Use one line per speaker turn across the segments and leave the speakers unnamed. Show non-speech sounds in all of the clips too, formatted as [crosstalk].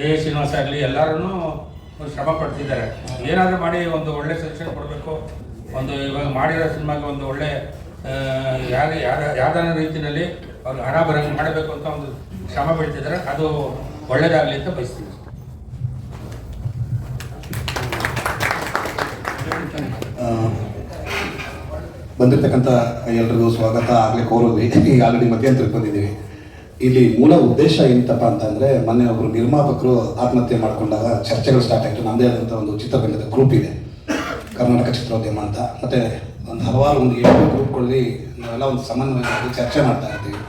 S Srinivasa ಆಗಲಿ ಎಲ್ಲರೂ ಶ್ರಮ ಪಡ್ತಿದ್ದಾರೆ. ಏನಾದರೂ ಮಾಡಿ ಒಂದು ಒಳ್ಳೆ ಸಜೆಷನ್ ಕೊಡಬೇಕು. ಒಂದು ಇವಾಗ ಮಾಡಿರೋ ಸಿನಿಮಾಗೆ ಒಂದು ಒಳ್ಳೆ ಯಾರು, ಯಾರ ಯಾವ್ದಾರ ರೀತಿಯಲ್ಲಿ ಅವ್ರು ಹಣ ಬರಂಗೆ ಮಾಡಬೇಕು ಅಂತ ಒಂದು ಶ್ರಮ ಪಡ್ತಿದ್ದಾರೆ. ಅದು ಒಳ್ಳೇದಾಗಲಿ ಅಂತ ಬಯಸ್ತೀವಿ
ಬಂದಿರತಕ್ಕಂಥ ಬಂದಿರ್ತಕ್ಕಂಥ ಎಲ್ರಿಗೂ ಸ್ವಾಗತ. ಆಗಲೇ ಕೋರೋದ್ವಿ ಈಗ ಆಲ್ರೆಡಿ ಮಧ್ಯಂತರಕ್ಕೆ ಬಂದಿದ್ದೀವಿ. ಇಲ್ಲಿ ಮೂಲ ಉದ್ದೇಶ ಏನಂತಪ್ಪ ಅಂತಂದರೆ ಮೊನ್ನೆ ಒಬ್ಬರು ನಿರ್ಮಾಪಕರು ಆತ್ಮಹತ್ಯೆ ಮಾಡಿಕೊಂಡಾಗ ಚರ್ಚೆಗಳು ಸ್ಟಾರ್ಟ್ ಆಯಿತು. ನಮ್ಮದೇ ಆದಂಥ ಒಂದು ಚಿತ್ರರಂಗದ ಗ್ರೂಪ್ ಇದೆ. ಕರ್ನಾಟಕ ಚಿತ್ರೋದ್ಯಮ ಅಂತ. ಮತ್ತು ಒಂದು ಹಲವಾರು ಒಂದು ಎಂಟು ಗ್ರೂಪ್ಗಳಲ್ಲಿ ನಾವೆಲ್ಲ ಒಂದು ಸಮನ್ವಯವಾಗಿ ಚರ್ಚೆ ಮಾಡ್ತಾ ಇರ್ತೀವಿ.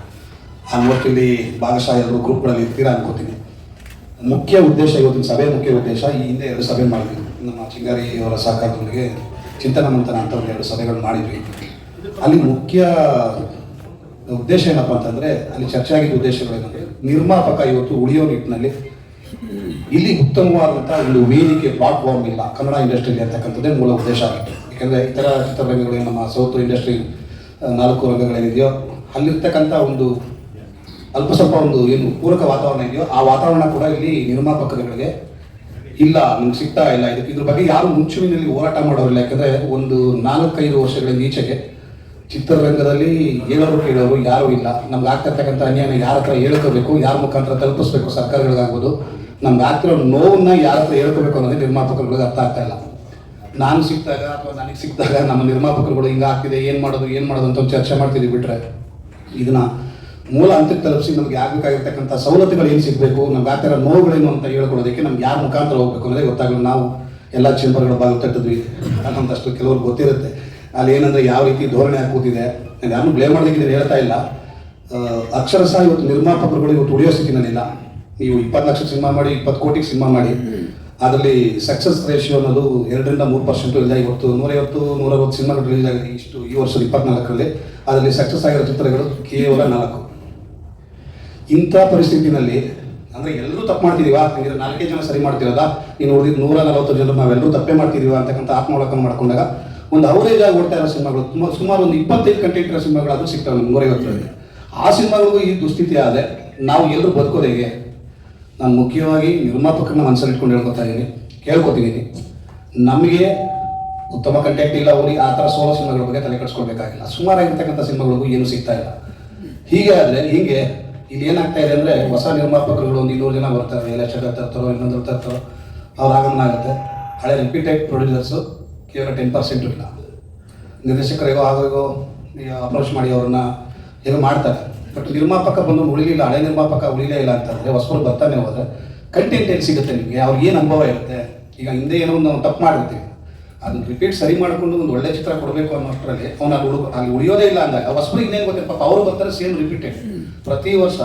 ಆ ಇಲ್ಲಿ ಭಾಗಶಃ ಎಲ್ಲರೂ ಗ್ರೂಪ್ಗಳಲ್ಲಿ ಇರ್ತೀರಾ ಅನ್ಕೋತೀನಿ. ಮುಖ್ಯ ಉದ್ದೇಶ, ಇವತ್ತಿನ ಸಭೆಯ ಮುಖ್ಯ ಉದ್ದೇಶ ಈ ಹಿಂದೆ ಎರಡು ಸಭೆ ಮಾಡಿದ್ವಿ. ನಮ್ಮ ಚಿಂಗಾರಿ ಅವರ ಸಹಕಾರದೊಂದಿಗೆ ಚಿಂತನ ಮಂಥನ ಅಂತ ಒಂದು ಎರಡು ಸಭೆಗಳು ಮಾಡಿದ್ವಿ. ಅಲ್ಲಿ ಮುಖ್ಯ ಉದ್ದೇಶ ಏನಪ್ಪ ಅಂತಂದ್ರೆ ಅಲ್ಲಿ ಚರ್ಚೆ ಆಗಿದ್ದ ಉದ್ದೇಶಗಳೇನಂದ್ರೆ ನಿರ್ಮಾಪಕ ಇವತ್ತು ಉಳಿಯೋ ನಿಟ್ಟಿನಲ್ಲಿ ಇಲ್ಲಿ ಉತ್ತಮವಾದಂಥ ಒಂದು ವೇದಿಕೆ ಪ್ಲಾಟ್ಫಾರ್ಮ್ ಇಲ್ಲ ಕನ್ನಡ ಇಂಡಸ್ಟ್ರಿಯಲ್ಲಿ ಅಂತಕ್ಕಂಥದ್ದೇ ಮೂಲ ಉದ್ದೇಶ ಆಗಿತ್ತು. ಯಾಕಂದರೆ ಇತರ ಚಿತ್ರರಂಗಗಳು ನಮ್ಮ ಸೌತ್ ಇಂಡಸ್ಟ್ರಿ ನಾಲ್ಕು ರಂಗಗಳೇನಿದೆಯೋ, ಅಲ್ಲಿರ್ತಕ್ಕಂಥ ಒಂದು ಅಲ್ಪ ಸ್ವಲ್ಪ ಒಂದು ಏನು ಪೂರಕ ವಾತಾವರಣ ಇದೆಯೋ, ಆ ವಾತಾವರಣ ಕೂಡ ಇಲ್ಲಿ ನಿರ್ಮಾಪಕಗಳಿಗೆ ಇಲ್ಲ, ನಮ್ಗೆ ಸಿಗ್ತಾ ಇಲ್ಲ. ಇದಕ್ಕೆ ಇದ್ರ ಬಗ್ಗೆ ಯಾರು ಮುಂಚೂಣಿನಲ್ಲಿ ಹೋರಾಟ ಮಾಡೋರಿಲ್ಲ. ಯಾಕಂದ್ರೆ ಒಂದು ನಾಲ್ಕೈದು ವರ್ಷಗಳಿಂದ ಈಚೆಗೆ ಚಿತ್ರರಂಗದಲ್ಲಿ ಹೇಳೋರು ಕೇಳೋರು ಯಾರೂ ಇಲ್ಲ. ನಮ್ಗೆ ಆಗ್ತಿರ್ತಕ್ಕಂಥ ಅನ್ಯಾಯ ಯಾರ ಹತ್ರ ಹೇಳ್ಕೋಬೇಕು, ಯಾರ ಮುಖಾಂತರ ತಲುಪಿಸ್ಬೇಕು ಸರ್ಕಾರಗಳಿಗಾಗ್ಬೋದು. ನಮ್ಗೆ ಆಗ್ತಿರೋ ನೋವನ್ನ ಯಾರ ಹತ್ರ ಹೇಳ್ಕೋಬೇಕು ಅನ್ನೋದೇ ನಿರ್ಮಾಪಕರುಗಳಿಗೆ ಅರ್ಥ ಆಗ್ತಾ ಇಲ್ಲ. ನಾನು ಸಿಕ್ಕಿದಾಗ ಅಥವಾ ನನಗೆ ಸಿಕ್ಕಿದಾಗ ನಮ್ಮ ನಿರ್ಮಾಪಕರುಗಳು ಹಿಂಗೆ ಆಗ್ತಿದೆ, ಏನು ಮಾಡೋದು ಏನು ಮಾಡೋದು ಅಂತ ಒಂದು ಚರ್ಚೆ ಮಾಡ್ತಿದ್ವಿ ಬಿಟ್ರೆ ಇದನ್ನ ಮೂಲ ಹಂತಕ್ಕೆ ತಲುಪಿಸಿ ನಮ್ಗೆ ಆಗಬೇಕಾಗಿರ್ತಕ್ಕಂಥ ಸವಲತ್ತುಗಳು ಏನು ಸಿಗಬೇಕು, ನಮ್ಗೆ ಆಗ್ತಿರೋ ನೋವುಗಳೇನು ಅಂತ ಹೇಳ್ಕೊಡೋದಕ್ಕೆ ನಮ್ಗೆ ಯಾರ ಮುಖಾಂತರ ಹೋಗ್ಬೇಕು ಅನ್ನೋದೇ ಗೊತ್ತಾಗಲ್ಲ. ನಾವು ಎಲ್ಲ ಚೇಂಬರ್ಗಳ ಬಾಗಿಲು ತಟ್ಟಿದ್ವಿ. ಅನ್ನೋಂಥಷ್ಟು ಕೆಲವ್ರು ಗೊತ್ತಿರುತ್ತೆ. ಅಲ್ಲಿ ಏನಂದ್ರೆ ಯಾವ ರೀತಿ ಧೋರಣೆ ಕೂತಿದೆ ನಾನು ಯಾರನ್ನೂ ಬ್ಲೇಮ್ ಮಾಡೋದಕ್ಕೆ ಹೇಳ್ತಾ ಇಲ್ಲ. ಅಕ್ಷರಶಃ ಇವತ್ತು ನಿರ್ಮಾಪಕರುಗಳು ಇವತ್ತು ಉಳಿಯೋ ಸ್ಥಿತಿನಲ್ಲಿಲ್ಲ. ನೀವು ಇಪ್ಪತ್ತು ಲಕ್ಷ ಸಿನಿಮಾ ಮಾಡಿ ಇಪ್ಪತ್ತು ಕೋಟಿಗೆ ಸಿನಿಮಾ ಮಾಡಿ. ಅದರಲ್ಲಿ ಸಕ್ಸಸ್ ರೇಷಿಯೋ ಅನ್ನೋದು ಎರಡರಿಂದ ಮೂರು ಪರ್ಸೆಂಟು ಇಲ್ಲ ಇವತ್ತು ನೂರೈವತ್ತು ನೂರವತ್ತು ಸಿನಿಮಾಗಳು ರಿಲೀಸ್ ಆಗಿದೆ ಇಷ್ಟು ಈ ವರ್ಷದ ಇಪ್ಪತ್ನಾಲ್ಕರಲ್ಲಿ. ಅದರಲ್ಲಿ ಸಕ್ಸಸ್ ಆಗಿರೋ ಚಿತ್ರಗಳು ಕೇವಲ ನಾಲ್ಕು. ಇಂಥ ಪರಿಸ್ಥಿತಿನಲ್ಲಿ ಅಂದ್ರೆ ಎಲ್ಲರೂ ತಪ್ಪು ಮಾಡ್ತಿದ್ದೀವಾ ಹಂಗಿದ್ರೆ ನಾಲ್ಕೇ ಜನ ಸರಿ ಮಾಡ್ತಿರೋದಾ? ನೀನು ಉಳಿದಿದ್ದು ನೂರ ನಲವತ್ತು ಜನ ನಾವೆಲ್ಲರೂ ತಪ್ಪೇ ಮಾಡ್ತಿದ್ದೀವಾ ಅಂತಕ್ಕಂಥ ಆತ್ಮಾವಲೋಕನ ಮಾಡ್ಕೊಂಡಾಗ ಒಂದು ಅವರೇಜ್ ಆಗಿ ಓಡ್ತಾ ಇರೋ ಸಿನಿಮಾಗಳು, ತುಂಬ ಸುಮಾರು ಒಂದು ಇಪ್ಪತ್ತೈದು ಕಂಟೆಂಟ್ ಇರೋ ಸಿನಿಮಾಗಳು ಅದು ಸಿಗ್ತವೆ ನಮ್ಗೆ ನೂರೈವತ್ತರಲ್ಲಿ ಆ ಸಿನಿಮಾಗಳಿಗೂ ಈ ದುಸ್ಥಿತಿ ಆದರೆ ನಾವು ಎಲ್ಲರೂ ಬದುಕೋದು ಹೇಗೆ? ನಾನು ಮುಖ್ಯವಾಗಿ ನಿರ್ಮಾಪಕರನ್ನ ಮನಸ್ಸಲ್ಲಿ ಇಟ್ಕೊಂಡು ಹೇಳ್ಕೊತಾ ಇದ್ದೀನಿ ಕೇಳ್ಕೊತಿದ್ದೀನಿ ನಮಗೆ ಉತ್ತಮ ಕಂಟೆಂಟ್ ಇಲ್ಲ ಅವ್ರಿಗೆ ಆ ಥರ ಸೋಲೋ ಸಿನಿಮಾಗಳ ಬಗ್ಗೆ ತಲೆ ಕೆಡಿಸ್ಕೊಳ್ಬೇಕಾಗಿಲ್ಲ. ಸುಮಾರಾಗಿರ್ತಕ್ಕಂಥ ಸಿನಿಮಾಗಳಿಗೂ ಏನು ಸಿಗ್ತಾ ಇಲ್ಲ. ಹೀಗೆ ಆದರೆ ಹೀಗೆ ಇಲ್ಲಿ ಏನಾಗ್ತಾ ಇದೆ ಅಂದರೆ ಹೊಸ ನಿರ್ಮಾಪಕರುಗಳು ಒಂದು ಇನ್ನೂರು ಜನ ಬರ್ತಾರೆ ಎಲ್ಲ ತರ್ತಾರೋ, ಇನ್ನೊಂದು ತರ್ತಾರೋ, ಅವ್ರು ಆಗಮನ ಆಗುತ್ತೆ. ಹಳೆ ರಿಪೀಟೆಡ್ ಪ್ರೊಡ್ಯೂಸರ್ಸು ಕೇವಲ ಟೆನ್ ಪರ್ಸೆಂಟು ಇಲ್ಲ. ನಿರ್ದೇಶಕರಿಗೋ ಆಗೋ ಅಪ್ರೋಚ್ ಮಾಡಿ ಅವ್ರನ್ನ ಏನೋ ಮಾಡ್ತಾರೆ. ಬಟ್ ನಿರ್ಮಾಪಕ ಬಂದು ಉಳಿಲಿಲ್ಲ ಹಳೆ ನಿರ್ಮಾಪಕ ಉಳಿಲೇ ಇಲ್ಲ ಅಂತಂದರೆ ಹೊಸಬರು ಬರ್ತಾನೆ ಹೋದರೆ ಕಂಟೆಂಟ್ ಏನು ಸಿಗುತ್ತೆ ನಿಮಗೆ? ಅವ್ರಿಗೆ ಏನು ಅನುಭವ ಇರುತ್ತೆ? ಈಗ ಹಿಂದೆ ಏನೋ ಒಂದು ತಪ್ಪು ಮಾಡಿರ್ತೀವಿ. ಅದನ್ನು ರಿಪೀಟ್ ಸರಿ ಮಾಡಿಕೊಂಡು ಒಂದು ಒಳ್ಳೆ ಚಿತ್ರ ಕೊಡಬೇಕು ಅನ್ನೋಷ್ಟರಲ್ಲಿ ಅವ್ನು ಅಲ್ಲಿ ಹುಡುಗ ಅಲ್ಲಿ ಉಳಿಯೋದೇ ಇಲ್ಲ ಅಂದಾಗ ಹೊಸಬರು ಇನ್ನೇನು ಗೊತ್ತಿಲ್ಲ ಪಾಪ ಅವರು ಬರ್ತಾರೆ ಸೇಮ್ ರಿಪೀಟೆಡ್ ಪ್ರತಿ ವರ್ಷ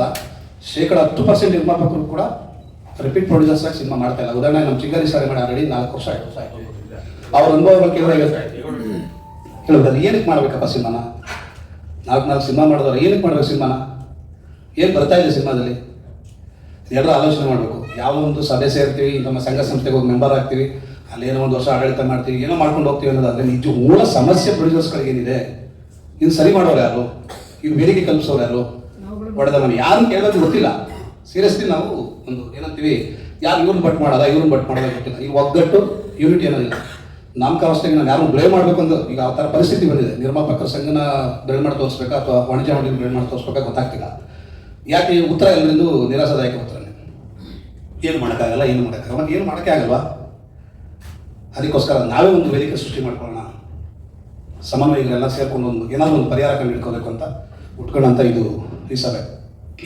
ಶೇಕಡ ಹತ್ತು ಪರ್ಸೆಂಟ್ ನಿರ್ಮಾಪಕರು ಕೂಡ ರಿಪೀಟ್ ಪ್ರೊಡ್ಯೂಸರ್ಸ್ ಆಗಿ ಸಿನಿಮಾ ಮಾಡ್ತಾ ಇಲ್ಲ. ಉದಾಹರಣೆ ನಮ್ಮ ಚಿಂಗಾರಿ ಸಾರಿ ಮಾಡಿ ಆಲ್ರೆಡಿ ನಾಲ್ಕು ವರ್ಷ ಆಯಿತು ಆಯ್ತು ಅವ್ರ ಅನುಭವಗಳು ಕೇವಲ ಹೇಳೋದು ಏನಕ್ಕೆ ಮಾಡ್ಬೇಕಪ್ಪ ಸಿನಿಮಾನ? ನಾಲ್ಕು ನಾಲ್ಕು ಸಿನಿಮಾ ಮಾಡಿದವ್ರು ಏನಕ್ಕೆ ಮಾಡ್ಬೇಕು ಸಿನಿಮಾನ? ಏನು ಬರ್ತಾ ಇದೆ ಸಿನಿಮಾದಲ್ಲಿ? ಎಲ್ಲರೂ ಆಲೋಚನೆ ಮಾಡಬೇಕು. ಯಾವ ಒಂದು ಸಭೆ ಸೇರ್ತೀವಿ ನಮ್ಮ ಸಂಘ ಸಂಸ್ಥೆಗೆ ಹೋಗಿ ಮೆಂಬರ್ ಆಗ್ತೀವಿ ಅಲ್ಲಿ ಏನೋ ಒಂದು ವರ್ಷ ಆಡಳಿತ ಮಾಡ್ತೀವಿ ಏನೋ ಮಾಡ್ಕೊಂಡು ಹೋಗ್ತೀವಿ ಅನ್ನೋದಾದ್ರೆ ನಿಜ ಮೂಲ ಸಮಸ್ಯೆ ಪ್ರೊಡ್ಯೂಸರ್ಸ್ಗಳಿಗೆ ಏನಿದೆ? ಇನ್ನು ಸರಿ ಮಾಡೋರು ಯಾರು? ಇವ್ರು ಬೇಡಿಕೆ ಕಲ್ಪಿಸೋರು ಯಾರು? ಹೊಡೆದ ಮನೆ ಯಾರು ಕೇಳೋದು ಗೊತ್ತಿಲ್ಲ. ಸೀರಿಯಸ್ಲಿ ನಾವು ಒಂದು ಏನಂತೀವಿ ಯಾರು ಇವ್ರನ್ನ ಬಟ್ ಮಾಡೋದ ಇವ್ರನ್ನ ಬಟ್ ಮಾಡೋದ ಗೊತ್ತಿಲ್ಲ. ಈ ಒಗ್ಗಟ್ಟು ಯೂನಿಟಿ ಅನ್ನೋದಿಲ್ಲ. ನಾಮಕಾವಸ್ಥೆಗೆ ನಾನು ಯಾರು ಬ್ಲೇಮ್ ಮಾಡಬೇಕು ಅಂತ ಈಗ ಆ ಥರ ಪರಿಸ್ಥಿತಿ ಬಂದಿದೆ. ನಿರ್ಮಾಪಕ ಸಂಘನ ಬೆಳೆ ಮಾಡಿ ತೋರಿಸ್ಬೇಕಾ ಅಥವಾ ವಾಣಿಜ್ಯ ಮಂಡಳಿ ಬೆಳೆ ಮಾಡಿ ತೋರಿಸ್ಬೇಕಾ ಗೊತ್ತಾಗ್ತಿಲ್ಲ. ಯಾಕೆ ಉತ್ತರ ಎಲ್ಲರಿಂದ ನಿರಾಸದಾಯಕ ಉತ್ತರನೇ ಏನು ಮಾಡೋಕ್ಕಾಗಲ್ಲ ಏನು ಮಾಡೋಕ್ಕಾಗಲ್ಲ. ಮತ್ತೆ ಏನು ಮಾಡೋಕ್ಕೆ ಆಗಲ್ವಾ? ಅದಕ್ಕೋಸ್ಕರ ನಾವೇ ಒಂದು ವೇದಿಕೆ ಸೃಷ್ಟಿ ಮಾಡ್ಕೊಳ್ಳೋಣ. ಸಮನ್ವಯಗಳೆಲ್ಲ ಸೇರ್ಕೊಂಡು ಒಂದು ಏನಾದರೂ ಒಂದು ಪರಿಹಾರ ಕಂಡು ಹಿಡ್ಕೋಬೇಕು ಅಂತ ಇದು ಈ ಸಭೆ.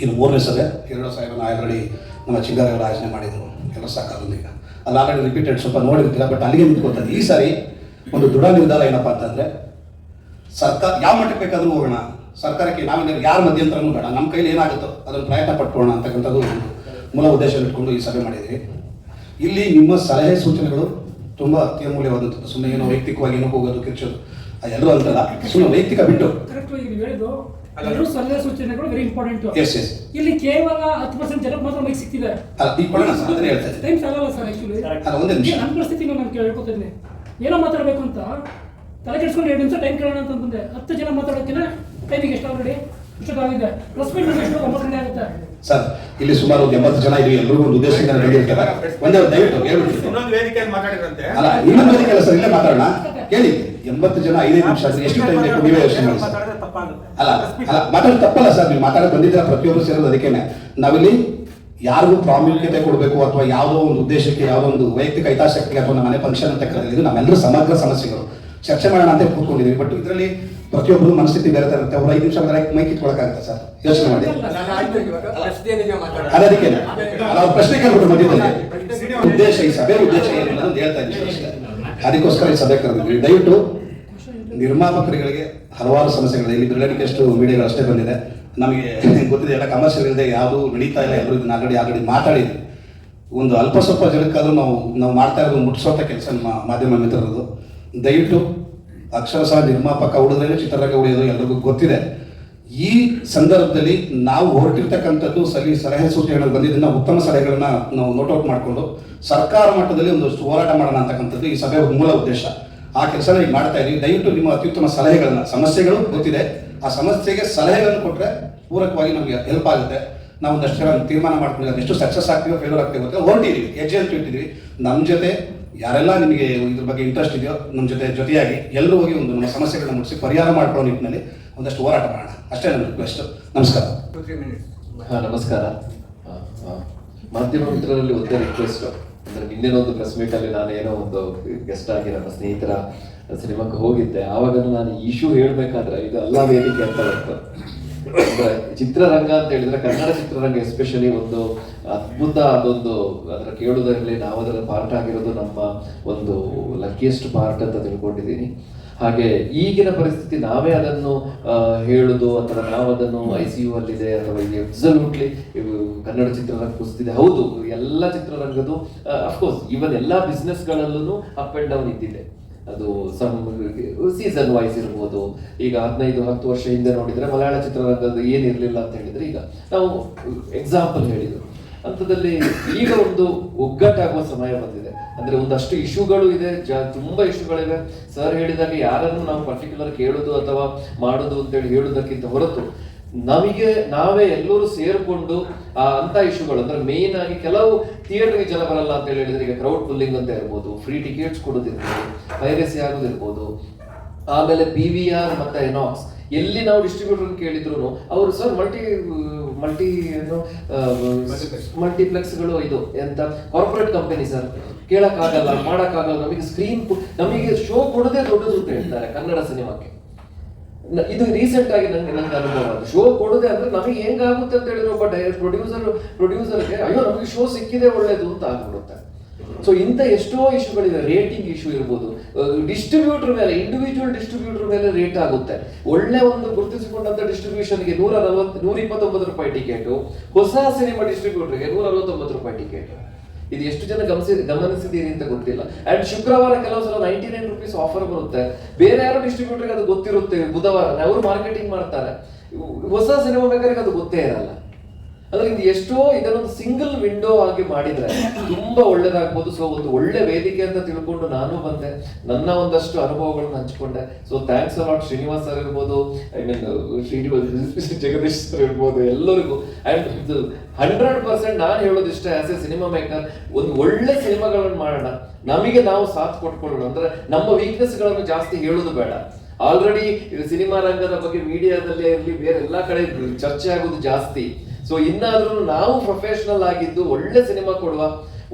ಇದು ಮೂರನೇ ಸಭೆ. ಎರಡು ಸಾಹೇಬನ ಆಲ್ರೆಡಿ ನಮ್ಮ ಚಿಂಗಾರಿಗಳು ಆಯೋಜನೆ ಮಾಡಿದರು ಎಲ್ಲ ಸಾಕಾರದೊಂದಿಗೆ ಅಲ್ಲಿ ಆಲ್ರೆಡಿ ರಿಪೀಟೆಡ್ ಸ್ವಲ್ಪ ನೋಡಿರ್ತೀರ ಬಟ್ ಅಲ್ಲಿಗೆ ನಿಂತ್ಕೊಳ್ತದೆ ಈ ಸಾರಿ ಒಂದು ದೃಢ ನಿರ್ಧಾರ ಏನಪ್ಪ ಅಂತಂದರೆ ಸರ್ಕಾರ ಯಾವ ಮಟ್ಟಕ್ಕೆ ಬೇಕಾದರೂ ಹೋಗೋಣ. ಸರ್ಕಾರಕ್ಕೆ ನಾವೇನು ಯಾರ ಮಧ್ಯಂತರನೂ ಬೇಡ. ನಮ್ಮ ಕೈಲಿ ಏನಾಗುತ್ತೋ ಅದನ್ನು ಪ್ರಯತ್ನ ಪಟ್ಕೊಳ್ಳೋಣ ಅಂತಕ್ಕಂಥದ್ದು ಮೂಲ ಉದ್ದೇಶ ಇಟ್ಕೊಂಡು ಈ ಸಭೆ ಮಾಡಿದ್ವಿ ಇಲ್ಲಿ ನಿಮ್ಮ ಸಲಹೆ ಸೂಚನೆಗಳು ತುಂಬ ಅತ್ಯಮೂಲ್ಯವಾದಂಥದ್ದು. ಸುಮ್ಮನೆ ಏನೋ ವೈಯಕ್ತಿಕವಾಗಿ ಏನೋ ಹೋಗೋದು ಕಿರ್ಚೋದು. ಎಲ್ಲರೂ ಅಂತಲ್ಲ ಸುಮ್ಮನೆ ವೈಯಕ್ತಿಕ ಬಿಟ್ಟು.
ಎಲ್ಲರೂ ಸಲಹೆ ಸೂಚನೆಗಳು ವೆರಿ ಇಂಪಾರ್ಟೆಂಟ್
ಎಸ್ ಎಸ್
ಇಲ್ಲಿ ಕೇವಲ ಹತ್ತು ಪರ್ಸೆಂಟ್ ಜನಕ್ಕೆ ಮಾತ್ರ ಮೈಕ್ ಸಿಗ್ತಿದೆ
ಅಲ್ಲ ಈಗ ಕೊಡೋಣ ಸರ್ ಅದನ್ನೇ ಹೇಳ್ತಾ ಇದ್ದೀನಿ.
ಟೈಮ್ ಸಾಲಲ್ಲ ಸರ್ ಆಕ್ಚುಲಿ
ಅಲ್ಲ ಒಂದೇ ನಿಮಿಷ.
ನನ್ನ ಪರಿಸ್ಥಿತಿ ನಾನು ಕೇಳ್ಕೊತಿದ್ದೀನಿ ಏನೋ ಮಾತಾಡಬೇಕು ಅಂತ ತಲೆ ಕೆಡ್ಸ್ಕೊಂಡು ಎರಡು ನಿಮಿಷ ಟೈಮ್ ಕೇಳೋಣ ಅಂತ ಬಂದೆ ಹತ್ತು ಜನ ಮಾತಾಡೋಕ್ಕಿಂತ ಟೈಮಿಗೆ ಎಷ್ಟು ಆಲ್ರೆಡಿ ಇಷ್ಟೊತ್ತಾಗಿದೆ ಪ್ಲಸ್ ಮೀಟ್ ಎಷ್ಟು? ಒಂಬತ್ತು ಗಂಟೆ ಆಗುತ್ತೆ
ಸರ್ ಇಲ್ಲಿ ಸುಮಾರು ಒಂದು ಎಂಬತ್ತು ಜನ ಇಲ್ಲಿ ಎಲ್ರಿಗೂ ಒಂದು ಉದ್ದೇಶದಿಂದ ಬಂದಿರ್ತಾರೆ ಒಂದೇ ಒಂದು ದಯವಿಟ್ಟು ಹೇಳ್ಬಿಡ್ತೀನಿ
ಇನ್ನೊಂದು ವೇದಿಕೆಯಲ್ಲಿ ಮಾತಾಡಿರಂತೆ
ಅಲ್ಲ ಇನ್ನೊಂದು ವೇದಿಕೆ ಅಲ್ಲ ಸರ್ ಇಲ್ಲೇ ಮಾತಾಡೋಣ. ಕೇಳಿ. ಎಂಬತ್ತು ಜನ ಐದೈದು ನಿಮಿಷ ಎಷ್ಟು ಟೈಮ್ ಬೇಕು? ನೀವೇ ಯೋಚನೆ ಮಾಡಿ ಸರ್ ಅಲ್ಲ ಅಲ್ಲ ಮಾತಾಡೋದು ತಪ್ಪಲ್ಲ ಸರ್ ನೀವು ಮಾತಾಡೋದು ಬಂದಿದ್ದೀರಾ ಪ್ರತಿಯೊಬ್ಬರು ಸೇರೋದು ಅದಕ್ಕೇನೆ. ನಾವಿಲ್ಲಿ ಯಾರಿಗೂ ಪ್ರಾಮುಖ್ಯತೆ ಕೊಡಬೇಕು ಅಥವಾ ಯಾವುದೋ ಒಂದು ಉದ್ದೇಶಕ್ಕೆ ಯಾವುದೋ ಒಂದು ವೈಯಕ್ತಿಕ ಹಿತಾಸಕ್ತಿಗೆ ಅಥವಾ ನಮ್ಮ ಮನೆ ಫಂಕ್ಷನ್ ಅಂತ ಕರೆದಿದ್ದು ನಾವೆಲ್ಲರೂ ನಮ್ಮೆಲ್ಲರೂ ಸಮಗ್ರ ಸಮಸ್ಯೆಗಳು. ಚರ್ಚೆ ಮಾಡೋಣ ಅಂತ ಕೂತ್ಕೊಂಡಿದ್ದೀವಿ ಬಟ್ ಇದರಲ್ಲಿ ಪ್ರತಿಯೊಬ್ಬರು ಮನಸ್ಥಿತಿ ಬೇರೆ ತರ ಇರುತ್ತೆ. ಅವ್ರು ಐದು ನಿಮಿಷ ಮೈಕ್ ಇಟ್ಕೊಳಕ್ಕಾಗುತ್ತೆ ಸರ್? ಯೋಚನೆ ಮಾಡಿ. ಅದಕ್ಕೆ ಅವ್ರ ಪ್ರಶ್ನೆ ಕೇಳ್ಬಿಟ್ಟು ಮಧ್ಯದಲ್ಲಿ. ಉದ್ದೇಶ ಈ ಸಭೆ ಉದ್ದೇಶ ಏನು ಅಂತ ಹೇಳ್ತಾ ಇದ್ದೀನಿ ಅದಕ್ಕೋಸ್ಕರ ಈ ಸಭೆ ಕರೆದಿದ್ದೀವಿ. ದಯವಿಟ್ಟು ನಿರ್ಮಾಪಕರುಗಳಿಗೆ ಹಲವಾರು ಸಮಸ್ಯೆಗಳಿದೆ. ಇಲ್ಲಿ ಎಷ್ಟು ಮೀಡಿಯಾಗಳು ಅಷ್ಟೇ ಬಂದಿದೆ. ನಮಗೆ ಗೊತ್ತಿದೆ, ಎಲ್ಲ ಕಮರ್ಷಿಯಲ್ ಇಲ್ಲದೆ ಯಾವುದೂ ನಡೀತಾ ಇಲ್ಲ. ಎಲ್ಲರೂ ಇದನ್ನ ಆಲ್ರೆಡಿ ಆಲ್ರೆಡಿ ಮಾತಾಡಿದ್ವಿ. ಒಂದು ಅಲ್ಪ ಸ್ವಲ್ಪ ಜನಕ್ಕಾದ್ರೂ ನಾವು ನಾವು ಮಾಡ್ತಾ ಇರೋದು ಮುಟ್ಸೋಂಥ ಕೆಲಸ ನಮ್ಮ ಮಾಧ್ಯಮ ಮಿತ್ರರದು. ದಯವಿಟ್ಟು ಅಕ್ಷರಶಃ ನಿರ್ಮಾಪಕ ಉಳಿದ್ರೆ ಚಿತ್ರರಂಗ ಉಳಿಯೋದು ಎಲ್ಲರಿಗೂ ಗೊತ್ತಿದೆ. ಈ ಸಂದರ್ಭದಲ್ಲಿ ನಾವು ಹೊರಟಿರ್ತಕ್ಕಂಥದ್ದು ಸಲಿ ಸಲಹೆ ಸೂಚನೆಗಳು ಬಂದಿದ್ದನ್ನ, ಉತ್ತಮ ಸಲಹೆಗಳನ್ನ ನಾವು ನೋಟ್ಔಟ್ ಮಾಡಿಕೊಂಡು ಸರ್ಕಾರ ಮಟ್ಟದಲ್ಲಿ ಒಂದಷ್ಟು ಹೋರಾಟ ಮಾಡೋಣ ಅಂತಕ್ಕಂಥದ್ದು ಈ ಸಭೆಯ ಮೂಲ ಉದ್ದೇಶ. ಆ ಕೆಲಸ ಈಗ ಮಾಡ್ತಾ ಇದೀವಿ ದಯವಿಟ್ಟು ನಿಮ್ಮ ಅತ್ಯುತ್ತಮ ಸಲಹೆಗಳನ್ನು, ಸಮಸ್ಯೆಗಳು ಗೊತ್ತಿದೆ. ಆ ಸಮಸ್ಯೆಗೆ ಸಲಹೆಗಳನ್ನು ಕೊಟ್ಟರೆ ಪೂರಕವಾಗಿ ನಮಗೆ ಹೆಲ್ಪ್ ಆಗುತ್ತೆ. ನಾವು ಒಂದಷ್ಟು ಜನ ತೀರ್ಮಾನ ಮಾಡ್ಕೊಂಡಿದ್ದೀವಿ ಎಷ್ಟು ಸಕ್ಸಸ್ ಆಗ್ತೀವೋ ಫೇಲ್ಯೂರ್ ಆಗ್ತೀವೋ ಅಂತ ಹೊರಟಿದ್ದೀವಿ ಹೆಜ್ಜೆ ಅಂತ ಇಟ್ಟಿದ್ದೀವಿ ನಮ್ಮ ಜೊತೆ ಯಾರೆಲ್ಲ ನಿಮಗೆ ಇದ್ರ ಬಗ್ಗೆ ಇಂಟ್ರೆಸ್ಟ್ ಇದೆಯೋ ನಮ್ಮ ಜೊತೆ ಜೊತೆಯಾಗಿ ಎಲ್ಲರೂ ಹೋಗಿ ಒಂದು ನಮ್ಮ ಸಮಸ್ಯೆಗಳನ್ನ ಮುಗಿಸಿ ಪರಿಹಾರ ಮಾಡ್ಕೊಳ್ಳೋ ನಿಟ್ಟಿನಲ್ಲಿ ಒಂದಷ್ಟು ಹೋರಾಟ ಮಾಡೋಣ. ಅಷ್ಟೇ ನನ್ನ ರಿಕ್ವೆಸ್ಟ್ ನಮಸ್ಕಾರ.
ಹಾ, ನಮಸ್ಕಾರ. ಮಾಧ್ಯಮ ಮಿತ್ರರಲ್ಲಿ ಒಂದೇ ರಿಕ್ವೆಸ್ಟ್ ಅಂದ್ರೆ ನಿನ್ನೆ ಒಂದು ಪ್ರೆಸ್ ಮೀಟ್ ಅಲ್ಲಿ ನಾನು ಏನೋ ಒಂದು ಗೆಸ್ಟ್ ಆಗಿ ನನ್ನ ಸ್ನೇಹಿತರ ಸಿನಿಮಾಕ್ಕೆ ಹೋಗಿದ್ದೆ. ಆವಾಗ ನಾನು ಇಶ್ಯೂ ಹೇಳ್ಬೇಕಾದ್ರೆ ಇದು ಅಲ್ಲ ವೇದಿಕೆ ಅಂತ ಬಂತು ಚಿತ್ರರಂಗ ಅಂತ ಹೇಳಿದ್ರೆ ಕನ್ನಡ ಚಿತ್ರರಂಗ ಎಸ್ಪೆಷಲಿ ಒಂದು ಅದ್ಭುತ ಅದೊಂದು ಅದರ ಕೇಳುವುದರಲ್ಲಿ ನಾವು ಅದರ ಪಾರ್ಟ್ ಆಗಿರೋದು ನಮ್ಮ ಒಂದು ಲಕ್ಕಿಯೆಸ್ಟ್ ಪಾರ್ಟ್ ಅಂತ ತಿಳ್ಕೊಂಡಿದ್ದೀನಿ. ಹಾಗೆ ಈಗಿನ ಪರಿಸ್ಥಿತಿ ನಾವೇ ಅದನ್ನು ಹೇಳುದು ಅಥವಾ ನಾವು ಅದನ್ನು ಐ ಸಿ ಯು ಅಲ್ಲಿದೆ ಅಥವಾ ಅಬ್ಸಲ್ಯೂಟ್ಲಿ ಕನ್ನಡ ಚಿತ್ರರಂಗ ಕುಸಿದಿದೆ. ಹೌದು, ಎಲ್ಲ ಚಿತ್ರರಂಗದ್ದು ಅಫ್ಕೋರ್ಸ್ ಇವನ್ ಎಲ್ಲ ಬಿಸ್ನೆಸ್ಗಳಲ್ಲೂ ಅಪ್ ಅಂಡ್ ಡೌನ್ ಇದ್ದಿದೆ. ಅದು ಸಮ್ ಸೀಸನ್ ವೈಸ್ ಇರ್ಬೋದು. ಈಗ ಹದಿನೈದು, ಹತ್ತು ವರ್ಷ ಹಿಂದೆ ನೋಡಿದ್ರೆ ಮಲಯಾಳ ಚಿತ್ರರಂಗದ ಏನಿರಲಿಲ್ಲ ಅಂತ ಹೇಳಿದ್ರೆ ಈಗ ನಾವು ಎಕ್ಸಾಂಪಲ್ ಹೇಳಿದ್ರು. ಅಂಥದ್ದಲ್ಲಿ ಈಗ ಒಂದು ಒಗ್ಗಟ್ಟಾಗುವ ಸಮಯ ಬಂದಿದೆ. ಅಂದ್ರೆ ಒಂದಷ್ಟು ಇಶ್ಯೂಗಳು ಇದೆ. ಜ- ತುಂಬಾ ಇಶ್ಯೂಗಳಿವೆ. ಸರ್ ಹೇಳಿದಾಗ ಯಾರನ್ನು ನಾವು ಪರ್ಟಿಕ್ಯುಲರ್ ಕೇಳೋದು ಅಥವಾ ಮಾಡೋದು ಅಂತೇಳಿ ಹೇಳೋದಕ್ಕಿಂತ ಹೊರತು ನಮಗೆ, ನಾವೇ ಎಲ್ಲರೂ ಸೇರಿಕೊಂಡು ಆ ಅಂತ ಇಶ್ಯೂಗಳು, ಅಂದ್ರೆ ಮೇನ್ ಆಗಿ ಕೆಲವು ಥಿಯೇಟರ್ಗೆ ಜನ ಬರಲ್ಲ ಅಂತ ಹೇಳಿದ್ರೆ ಈಗ ಕ್ರೌಡ್ ಪುಲ್ಲಿಂಗ್ ಅಂತ ಇರ್ಬೋದು ಫ್ರೀ ಟಿಕೆಟ್ಸ್ ಕೊಡೋದಿರ್ಬೋದು ಪೈರಸಿ ಆಗೋದಿರ್ಬೋದು, ಆಮೇಲೆ ಪಿ ವಿ ಆರ್ ಮತ್ತೆ ಎನಾಕ್ಸ್ ಎಲ್ಲಿ ನಾವು ಡಿಸ್ಟ್ರಿಬ್ಯೂಟರ್ ಕೇಳಿದ್ರು ಅವರು, ಸರ್ ಮಲ್ಟಿ ಮಲ್ಟಿ ಏನು ಮಲ್ಟಿಪ್ಲೆಕ್ಸ್ಗಳು ಇದು. ಎಂತ? ಕಾರ್ಪೊರೇಟ್ ಕಂಪನಿ ಸರ್ ಕೇಳಕ್ಕಾಗಲ್ಲ ಮಾಡೋಕ್ಕಾಗಲ್ಲ. ನಮಗೆ ಸ್ಕ್ರೀನ್ ನಮಗೆ ಶೋ ಕೊಡೋದೇ ದೊಡ್ಡದು ಅಂತ ಹೇಳ್ತಾರೆ ಕನ್ನಡ ಸಿನಿಮಾಕ್ಕೆ. ಇದು ರೀಸೆಂಟ್ ಆಗಿ ನನಗೆ ನನ್ನ ಅನುಭವ ಅದು. ಶೋ ಕೊಡದೆ ಅಂದ್ರೆ ನಮಗೆ ಹೆಂಗಾಗುತ್ತೆ ಅಂತ ಹೇಳಿದ್ರೆ ಒಬ್ಬ ಡೈರೆಕ್ಟ್ ಪ್ರೊಡ್ಯೂಸರ್ ಪ್ರೊಡ್ಯೂಸರ್ಗೆ ಅಯ್ಯೋ ನಮಗೆ ಶೋ ಸಿಕ್ಕಿದೆ ಒಳ್ಳೇದು ಅಂತ ಆಗ್ಬಿಡುತ್ತೆ. ಸೊ ಇಂಥ ಎಷ್ಟೋ ಇಶ್ಯೂಗಳಿದೆ ರೇಟಿಂಗ್ ಇಶ್ಯೂ ಇರ್ಬೋದು. ಡಿಸ್ಟ್ರಿಬ್ಯೂಟರ್ ಮೇಲೆ ಇಂಡಿವಿಜುವಲ್ ಡಿಸ್ಟ್ರಿಬ್ಯೂಟರ್ ಮೇಲೆ ರೇಟ್ ಆಗುತ್ತೆ. ಒಳ್ಳೆ ಒಂದು ಗುರುತಿಸಿಕೊಂಡಂತ ಡಿಸ್ಟ್ರಿಬ್ಯೂಷನ್ಗೆ ನೂರ ನಲವತ್ತು ನೂರ ಇಪ್ಪತ್ತೊಂಬತ್ತು ರೂಪಾಯಿ ಟಿಕೆಟು ಹೊಸ ಸಿನಿಮಾ ಡಿಸ್ಟ್ರಿಬ್ಯೂಟರ್ಗೆ ನೂರ ಅರವತ್ತೊಂಬತ್ತು ರೂಪಾಯಿ ಟಿಕೆಟ್ ಇದು ಎಷ್ಟು ಜನ ಗಮನಿಸಿ ಗಮನಿಸಿದೀರಿ ಅಂತ ಗೊತ್ತಿಲ್ಲ. ಅಂಡ್ ಶುಕ್ರವಾರ ಕೆಲವು ಸಲ ನೈಂಟಿ ನೈನ್ ರುಪೀಸ್ ಆಫರ್ ಬರುತ್ತೆ. ಬೇರೆ ಯಾರು ಡಿಸ್ಟ್ರಿಬ್ಯೂಟರ್ಗೆ ಅದು ಗೊತ್ತಿರುತ್ತೆ? ಬುಧವಾರ. ಅವರು ಮಾರ್ಕೆಟಿಂಗ್ ಮಾಡ್ತಾರೆ. ಹೊಸ ಸಿನಿಮಾ ಮೇಕರ್ಗೆ ಅದು ಗೊತ್ತೇ ಇರಲ್ಲ. ಅಂದ್ರೆ ಇದು ಎಷ್ಟೋ ಇದನ್ನೊಂದು ಸಿಂಗಲ್ ವಿಂಡೋ ಆಗಿ ಮಾಡಿದ್ರೆ ತುಂಬಾ ಒಳ್ಳೇದಾಗ್ಬೋದು. ಸೊ ಒಂದು ಒಳ್ಳೆ ವೇದಿಕೆ ಅಂತ ತಿಳ್ಕೊಂಡು ನಾನು ಬಂದೆ. ನನ್ನ ಒಂದಷ್ಟು ಅನುಭವಗಳನ್ನ ಹಂಚ್ಕೊಂಡೆ. So thanks a lot Srinivas sir ಇರ್ಬೋದು I mean Srinivas, Jagadish sir ಇರ್ಬೋದು, ಎಲ್ಲರಿಗೂ. ಅಂಡ್ ಇದು ಹಂಡ್ರೆಡ್ ಪರ್ಸೆಂಟ್ ನಾನು ಹೇಳೋದಿಷ್ಟೇ ಆಸ್ ಎ ಸಿನಿಮಾ ಮೇಕರ್ ಒಂದು ಒಳ್ಳೆ ಸಿನಿಮಾಗಳನ್ನು ಮಾಡೋಣ. ನಮಗೆ ನಾವು ಸಾಥ್ ಕೊಟ್ಕೊಳ್ಳೋಣ. ಅಂದ್ರೆ ನಮ್ಮ ವೀಕ್ನೆಸ್ಗಳನ್ನು ಜಾಸ್ತಿ ಹೇಳೋದು ಬೇಡ. ಆಲ್ರೆಡಿ ಸಿನಿಮಾ ರಂಗದ ಬಗ್ಗೆ ಮೀಡಿಯಾದಲ್ಲಿ ಇರಲಿ, ಬೇರೆ ಎಲ್ಲ ಕಡೆ ಚರ್ಚೆ ಆಗೋದು ಜಾಸ್ತಿ. ಸೊ ಇನ್ನಾದ್ರೂ ನಾವು ಪ್ರೊಫೆಷನಲ್ ಆಗಿದ್ದು ಒಳ್ಳೆ ಸಿನಿಮಾ ಕೊಡುವ,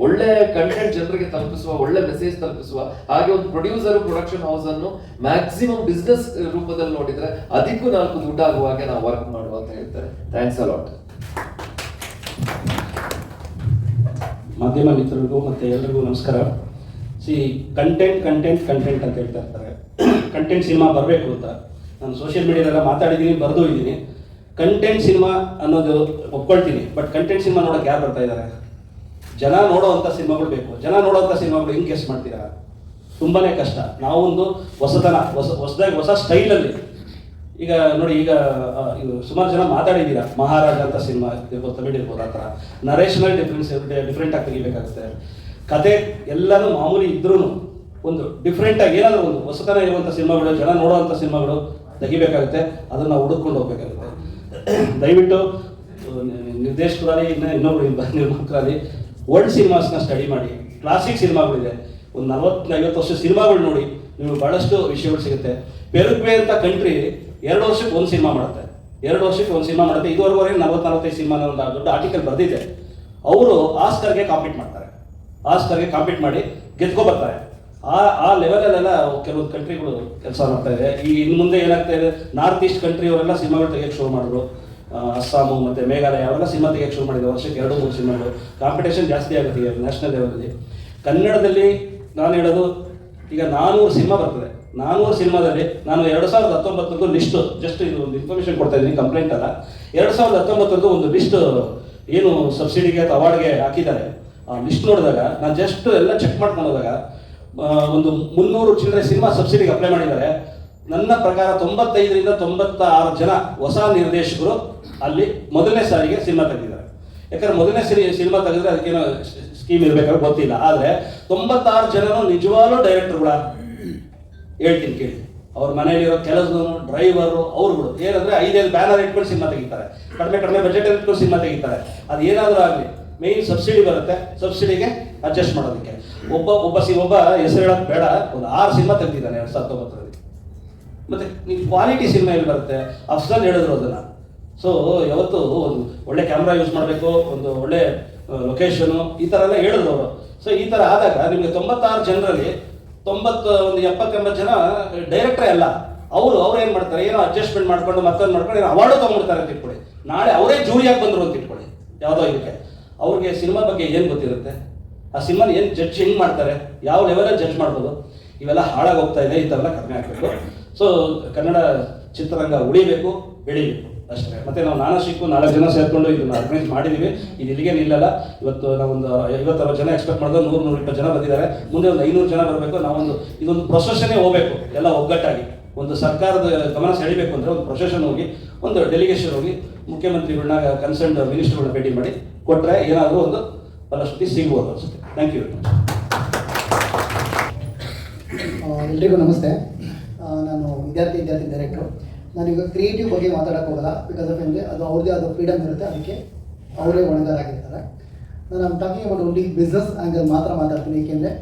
ಒಳ್ಳೆ ಕಂಟೆಂಟ್ ಜನರಿಗೆ ತಲುಪಿಸುವ, ಒಳ್ಳೆ ಮೆಸೇಜ್ ತಲುಪಿಸುವ, ಹಾಗೆ ಒಂದು ಪ್ರೊಡ್ಯೂಸರ್ ಪ್ರೊಡಕ್ಷನ್ ಹೌಸ್ ಅನ್ನು ಮ್ಯಾಕ್ಸಿಮಮ್ ಬಿಸ್ನೆಸ್ ರೂಪದಲ್ಲಿ ನೋಡಿದ್ರೆ ಅದಕ್ಕೂ ನಾಲ್ಕು ದುಡ್ಡು ಆಗುವ ಹಾಗೆ ನಾವು ವರ್ಕ್ ಮಾಡುವ ಅಂತ ಹೇಳ್ತಾರೆ. ಥ್ಯಾಂಕ್ಸ್ ಅಲಾಟ್
ಮಾಧ್ಯಮ ಮಿತ್ರರಿಗೂ ಮತ್ತೆ ಎಲ್ರಿಗೂ ನಮಸ್ಕಾರ. ಸಿ ಕಂಟೆಂಟ್ ಕಂಟೆಂಟ್ ಕಂಟೆಂಟ್ ಅಂತ ಹೇಳ್ತಾ ಇರ್ತಾರೆ. [clears throat] ಕಂಟೆಂಟ್ ಸಿನಿಮಾ ಬರಬೇಕು ಅಂತ. ನಾನು ಸೋಷಿಯಲ್ ಮೀಡಿಯಾದೆಲ್ಲ ಮಾತಾಡಿದ್ದೀನಿ, ಬರೆದು ಇದ್ದೀನಿ ಕಂಟೆಂಟ್ ಸಿನಿಮಾ ಅನ್ನೋದು ಒಪ್ಕೊಳ್ತೀನಿ ಬಟ್ ಕಂಟೆಂಟ್ ಸಿನಿಮಾ ನೋಡೋಕೆ ಯಾರು ಬರ್ತಾ ಇದ್ದಾರೆ ಜನ ನೋಡೋವಂಥ ಸಿನಿಮಾಗಳು ಬೇಕು. ಜನ ನೋಡೋವಂಥ ಸಿನಿಮಾಗಳು ಹೆಂಗೆ ಮಾಡ್ತೀರಾ? ತುಂಬಾ ಕಷ್ಟ. ನಾವೊಂದು ಹೊಸತನ, ಹೊಸ, ಹೊಸದಾಗಿ ಹೊಸ ಸ್ಟೈಲಲ್ಲಿ. ಈಗ ನೋಡಿ, ಈಗ ಸುಮಾರು ಜನ ಮಾತಾಡಿದ್ದೀರಾ ಮಹಾರಾಜ ಅಂತ ಸಿನಿಮಾ ಇರ್ಬೋದು ತಮಿಳು ಇರ್ಬೋದು ಆ ಥರ ನರೇಷನಲ್ ಡಿಫ್ರೆನ್ಸ್ ಡಿಫ್ರೆಂಟ್ ಆಗಿ ತೆಗಿಬೇಕಾಗುತ್ತೆ. ಕತೆ ಎಲ್ಲನೂ ಮಾಮೂಲಿ ಇದ್ರೂ ಒಂದು ಡಿಫ್ರೆಂಟಾಗಿ ಏನಾದರೂ ಒಂದು ಹೊಸತನ ಇರುವಂಥ ಸಿನಿಮಾಗಳು, ಜನ ನೋಡುವಂಥ ಸಿನಿಮಾಗಳು ತೆಗಿಬೇಕಾಗುತ್ತೆ. ಅದನ್ನು ಹುಡುಕೊಂಡು ಹೋಗ್ಬೇಕಾಗುತ್ತೆ. ದಯವಿಟ್ಟು ನಿರ್ದೇಶಕರಾಗಿ ಇನ್ನು ಇನ್ನೊಬ್ರು ನಿರ್ಮಾಪಕರಾಗಿ ಓಲ್ಡ್ ಸಿನಿಮಾಸ್ನ ಸ್ಟಡಿ ಮಾಡಿ. ಕ್ಲಾಸಿಕ್ ಸಿನಿಮಾಗಳಿದೆ ಒಂದು ನಲವತ್ತು ಐವತ್ತು ವರ್ಷ ಸಿನಿಮಾಗಳು ನೋಡಿ, ನಿಮಗೆ ಭಾಳಷ್ಟು ವಿಷಯಗಳು ಸಿಗುತ್ತೆ. ಪೆರುಗ್ವೆ ಅಂತ ಕಂಟ್ರಿ ಎರಡು ವರ್ಷಕ್ಕೆ ಒಂದು ಸಿನಿಮಾ ಮಾಡುತ್ತೆ. ಎರಡು ವರ್ಷಕ್ಕೆ ಒಂದು ಸಿನಿಮಾ ಮಾಡುತ್ತೆ. ಇದುವರೆಗೂ ನಲವತ್ತು, ನಲವತ್ತೈದು ಸಿನಿಮಾ ಒಂದು ದೊಡ್ಡ ಆರ್ಟಿಕಲ್ ಬರೆದಿದೆ. ಅವರು ಆಸ್ಕರ್ಗೆ ಕಾಂಪೀಟ್ ಮಾಡ್ತಾರೆ. ಆಸ್ಕರ್ಗೆ ಕಾಂಪೀಟ್ ಮಾಡಿ ಗೆದ್ಕೊ ಬರ್ತಾರೆ ಆ ಆ ಲೆವೆಲಲ್ಲೆಲ್ಲ ಕೆಲವೊಂದು ಕಂಟ್ರಿಗಳು ಕೆಲಸ ಮಾಡ್ತಾ ಇದೆ. ಈ ಇನ್ನು ಮುಂದೆ ಏನಾಗ್ತಾ ಇದೆ ನಾರ್ತ್ ಈಸ್ಟ್ ಕಂಟ್ರಿ ಅವರೆಲ್ಲ ಸಿನಿಮಾಗಳು ತೆಗಿಯಕ್ಕೆ ಶುರು ಮಾಡಿದ್ರು. ಅಸ್ಸಾಮು ಮತ್ತು ಮೇಘಾಲಯ ಅವೆಲ್ಲ ಸಿನಿಮಾ ತೆಗಿಯಕ್ಕೆ ಶುರು ಮಾಡಿದ್ರು. ವರ್ಷಕ್ಕೆ ಎರಡು ಮೂರು ಸಿನಿಮಾಗಳು. ಕಾಂಪಿಟೇಷನ್ ಜಾಸ್ತಿ ಆಗುತ್ತೆ ಈಗ ನ್ಯಾಷನಲ್ ಲೆವೆಲಲ್ಲಿ ಕನ್ನಡದಲ್ಲಿ ನಾನು ಹೇಳೋದು ಈಗ ನಾನೂರು ಸಿನಿಮಾ ಬರ್ತದೆ. ನಾನೂರು ಸಿನಿಮಾದಲ್ಲಿ ನಾನು ಎರಡು ಸಾವಿರದ ಹತ್ತೊಂಬತ್ತಕ್ಕೂ ಲಿಸ್ಟು ಜಸ್ಟ್ ಇದು ಒಂದು ಇನ್ಫಾರ್ಮೇಷನ್ ಕೊಡ್ತಾ ಇದ್ದೀನಿ ಕಂಪ್ಲೇಂಟ್ ಅಲ್ಲ. ಎರಡು ಸಾವಿರದ ಹತ್ತೊಂಬತ್ತರದ್ದು ಒಂದು ಲಿಸ್ಟ್ ಏನು ಸಬ್ಸಿಡಿಗೆ ಅಥವಾ ಅವಾರ್ಡ್ಗೆ ಹಾಕಿದ್ದಾರೆ. ಆ ಲಿಸ್ಟ್ ನೋಡಿದಾಗ ನಾನು ಜಸ್ಟ್ ಎಲ್ಲ ಚೆಕ್ ಮಾಡ್ಕೊಂಡು ಹೋದಾಗ ಆ, ಒಂದು ಮುನ್ನೂರು ಚಿಲ್ಲರೆ ಸಿನಿಮಾ ಸಬ್ಸಿಡಿಗೆ ಅಪ್ಲೈ ಮಾಡಿದ್ದಾರೆ. ನನ್ನ ಪ್ರಕಾರ ತೊಂಬತ್ತೈದರಿಂದ ತೊಂಬತ್ತಾರು ಜನ ಹೊಸ ನಿರ್ದೇಶಕರು ಅಲ್ಲಿ ಮೊದಲನೇ ಸಾರಿಗೆ ಸಿನಿಮಾ ತೆಗೆದಿದ್ದಾರೆ. ಯಾಕಂದ್ರೆ ಮೊದಲನೇ ಸರಿ ಸಿನಿಮಾ ತೆಗೆದ್ರೆ ಅದಕ್ಕೇನೋ ಸ್ಕೀಮ್ ಇರಬೇಕಾದ್ರೆ ಗೊತ್ತಿಲ್ಲ. ಆದರೆ ತೊಂಬತ್ತಾರು ಜನನು ನಿಜವಾಗ್ಲೂ ಡೈರೆಕ್ಟರ್ಗಳ ಹೇಳ್ತೀನಿ ಕೇಳಿ. ಅವ್ರ ಮನೆಯಲ್ಲಿರೋ ಕೆಲಸದವನು ಡ್ರೈವರು ಅವ್ರುಗಳು. ಏನಂದ್ರೆ ಐದೈದು ಬ್ಯಾನರ್ ಇಟ್ಕೊಂಡು ಸಿನಿಮಾ ತೆಗಿತಾರೆ. ಕಡಿಮೆ ಕಡಿಮೆ ಬಜೆಟ್ ಇಟ್ಕೊಂಡು ಸಿನಿಮಾ ತೆಗಿತಾರೆ. ಅದು ಏನಾದರೂ ಆಗಲಿ ಮೇಯ್ನ್ ಸಬ್ಸಿಡಿ ಬರುತ್ತೆ. ಸಬ್ಸಿಡಿಗೆ ಅಡ್ಜಸ್ಟ್ ಮಾಡೋದಕ್ಕೆ. ಒಬ್ಬ ಒಬ್ಬ ಸಿ, ಒಬ್ಬ ಹೆಸರು ಹೇಳೋದು ಬೇಡ. ಒಂದು ಆರು ಸಿನಿಮಾ ತೆಗ್ದಿದ್ದಾನೆ ಎರಡು ಸಾವಿರದ ಹತ್ತೊಂಬತ್ತರಲ್ಲಿ. ಮತ್ತೆ ನೀವು ಕ್ವಾಲಿಟಿ ಸಿನಿಮಾ ಎಲ್ಲಿ ಬರುತ್ತೆ? ಅಫ್ಸಲ್ ಹೇಳಿದ್ರು ಅದನ್ನ. ಸೊ ಯಾವತ್ತು ಒಂದು ಒಳ್ಳೆ ಕ್ಯಾಮ್ರಾ ಯೂಸ್ ಮಾಡಬೇಕು, ಒಂದು ಒಳ್ಳೆ ಲೊಕೇಶನು ಈ ಥರ ಎಲ್ಲ ಹೇಳಿದ್ರು ಅವರು. ಸೊ ಈ ಥರ ಆದಾಗ ನಿಮಗೆ ತೊಂಬತ್ತಾರು ಜನರಲ್ಲಿ ತೊಂಬತ್ತು, ಒಂದು ಎಪ್ಪತ್ತೆಂಬತ್ತು ಜನ ಡೈರೆಕ್ಟ್ರೇ ಅಲ್ಲ. ಅವರು, ಅವ್ರು ಏನು ಮಾಡ್ತಾರೆ? ಏನೋ ಅಡ್ಜಸ್ಟ್ಮೆಂಟ್ ಮಾಡ್ಕೊಂಡು ಮತ್ತೊಂದು ಮಾಡ್ಕೊಂಡು ಏನೋ ಅವಾರ್ಡು ತೊಗೊಂಡ್ಬಿಡ್ತಾರೆ ಅಂತ ಇಟ್ಕೊಳ್ಳಿ. ನಾಳೆ ಅವರೇ ಜೂರಿಯಾಗಿ ಬಂದರು ಅಂತ ಇಟ್ಕೊಳ್ಳಿ. ಯಾವುದೋ ಇದಕ್ಕೆ. ಅವ್ರಿಗೆ ಸಿನಿಮಾ ಬಗ್ಗೆ ಏನು ಗೊತ್ತಿರುತ್ತೆ? ಆ ಸಿನಿಮಾನ ಏನು ಜಡ್ಜ್ ಹೆಂಗೆ ಮಾಡ್ತಾರೆ? ಯಾವ ಲೆವೆಲಲ್ಲಿ ಜಡ್ಜ್ ಮಾಡ್ಬೋದು? ಇವೆಲ್ಲ ಹಾಳಾಗಿ ಹೋಗ್ತಾ ಇದೆ ಇಂಥವೆಲ್ಲ ಕಡಿಮೆ ಆಗಬೇಕು. ಸೊ ಕನ್ನಡ ಚಿತ್ರರಂಗ ಉಳಿಬೇಕು, ಬೆಳಿಬೇಕು. ಅಷ್ಟೇ. ಮತ್ತೆ ನಾವು ನಾನು ಸಿಕ್ಕು, ನಾಲ್ಕು ಜನ ಸೇರ್ಕೊಂಡು ಇದನ್ನ ಆರ್ಗನೈಸ್ ಮಾಡಿದೀವಿ. ಇದು ಇಲ್ಲಿಗೆ ನಿಲ್ಲಲ್ಲ. ಇವತ್ತು ನಾವೊಂದು, ಐವತ್ತಾರು ಜನ ಎಕ್ಸ್ಪೆಕ್ಟ್ ಮಾಡಿದ್ರೆ ನೂರು, ನೂರ ಇಪ್ಪತ್ತು ಜನ ಬಂದಿದ್ದಾರೆ. ಮುಂದೆ ಒಂದು ಐನೂರು ಜನ ಬರಬೇಕು. ನಾವೊಂದು, ಇದೊಂದು ಪ್ರೊಸೆಷನ್ನೇ ಹೋಗಬೇಕು, ಎಲ್ಲ ಒಗ್ಗಟ್ಟಾಗಿ. ಒಂದು ಸರ್ಕಾರದ ಗಮನ ಸೆಳಿಬೇಕು ಅಂದರೆ ಒಂದು ಪ್ರೊಸೆಷನ್ ಹೋಗಿ, ಒಂದು ಡೆಲಿಗೇಷನ್ ಹೋಗಿ ಮುಖ್ಯಮಂತ್ರಿಗಳನ್ನ ಕನ್ಸರ್ನ್ ಮಿನಿಸ್ಟರ್ಗಳನ್ನ ಭೇಟಿ ಮಾಡಿ ಕೊಟ್ಟರೆ ಏನಾದರೂ ಒಂದು ಫಲಶ್ರುತಿ ಸಿಗ್ಬೋದು ಅನ್ಸುತ್ತೆ. ಥ್ಯಾಂಕ್ ಯು
ಎಲ್ರಿಗೂ ನಮಸ್ತೆ. ನಾನು ವಿದ್ಯಾರ್ಥಿ ವಿದ್ಯಾರ್ಥಿ ಡೈರೆಕ್ಟ್ರು ನಾನೀಗ ಕ್ರಿಯೇಟಿವ್ ಬಗ್ಗೆ ಮಾತಾಡೋಕೆ ಹೋಗಲ್ಲ ಬಿಕಾಸ್ ಆಫ್ ಅದು ಅವ್ರದ್ದೇ ಆದ ಫ್ರೀಡಮ್ ಇರುತ್ತೆ, ಅದಕ್ಕೆ ಅವರೇ ಒಣಗಾರಾಗಿರ್ತಾರೆ ನಾನು ನಮ್ಮ talking about only business angle ಮಾತ್ರ ಮಾತಾಡ್ತೀನಿ, ಏಕೆಂದರೆ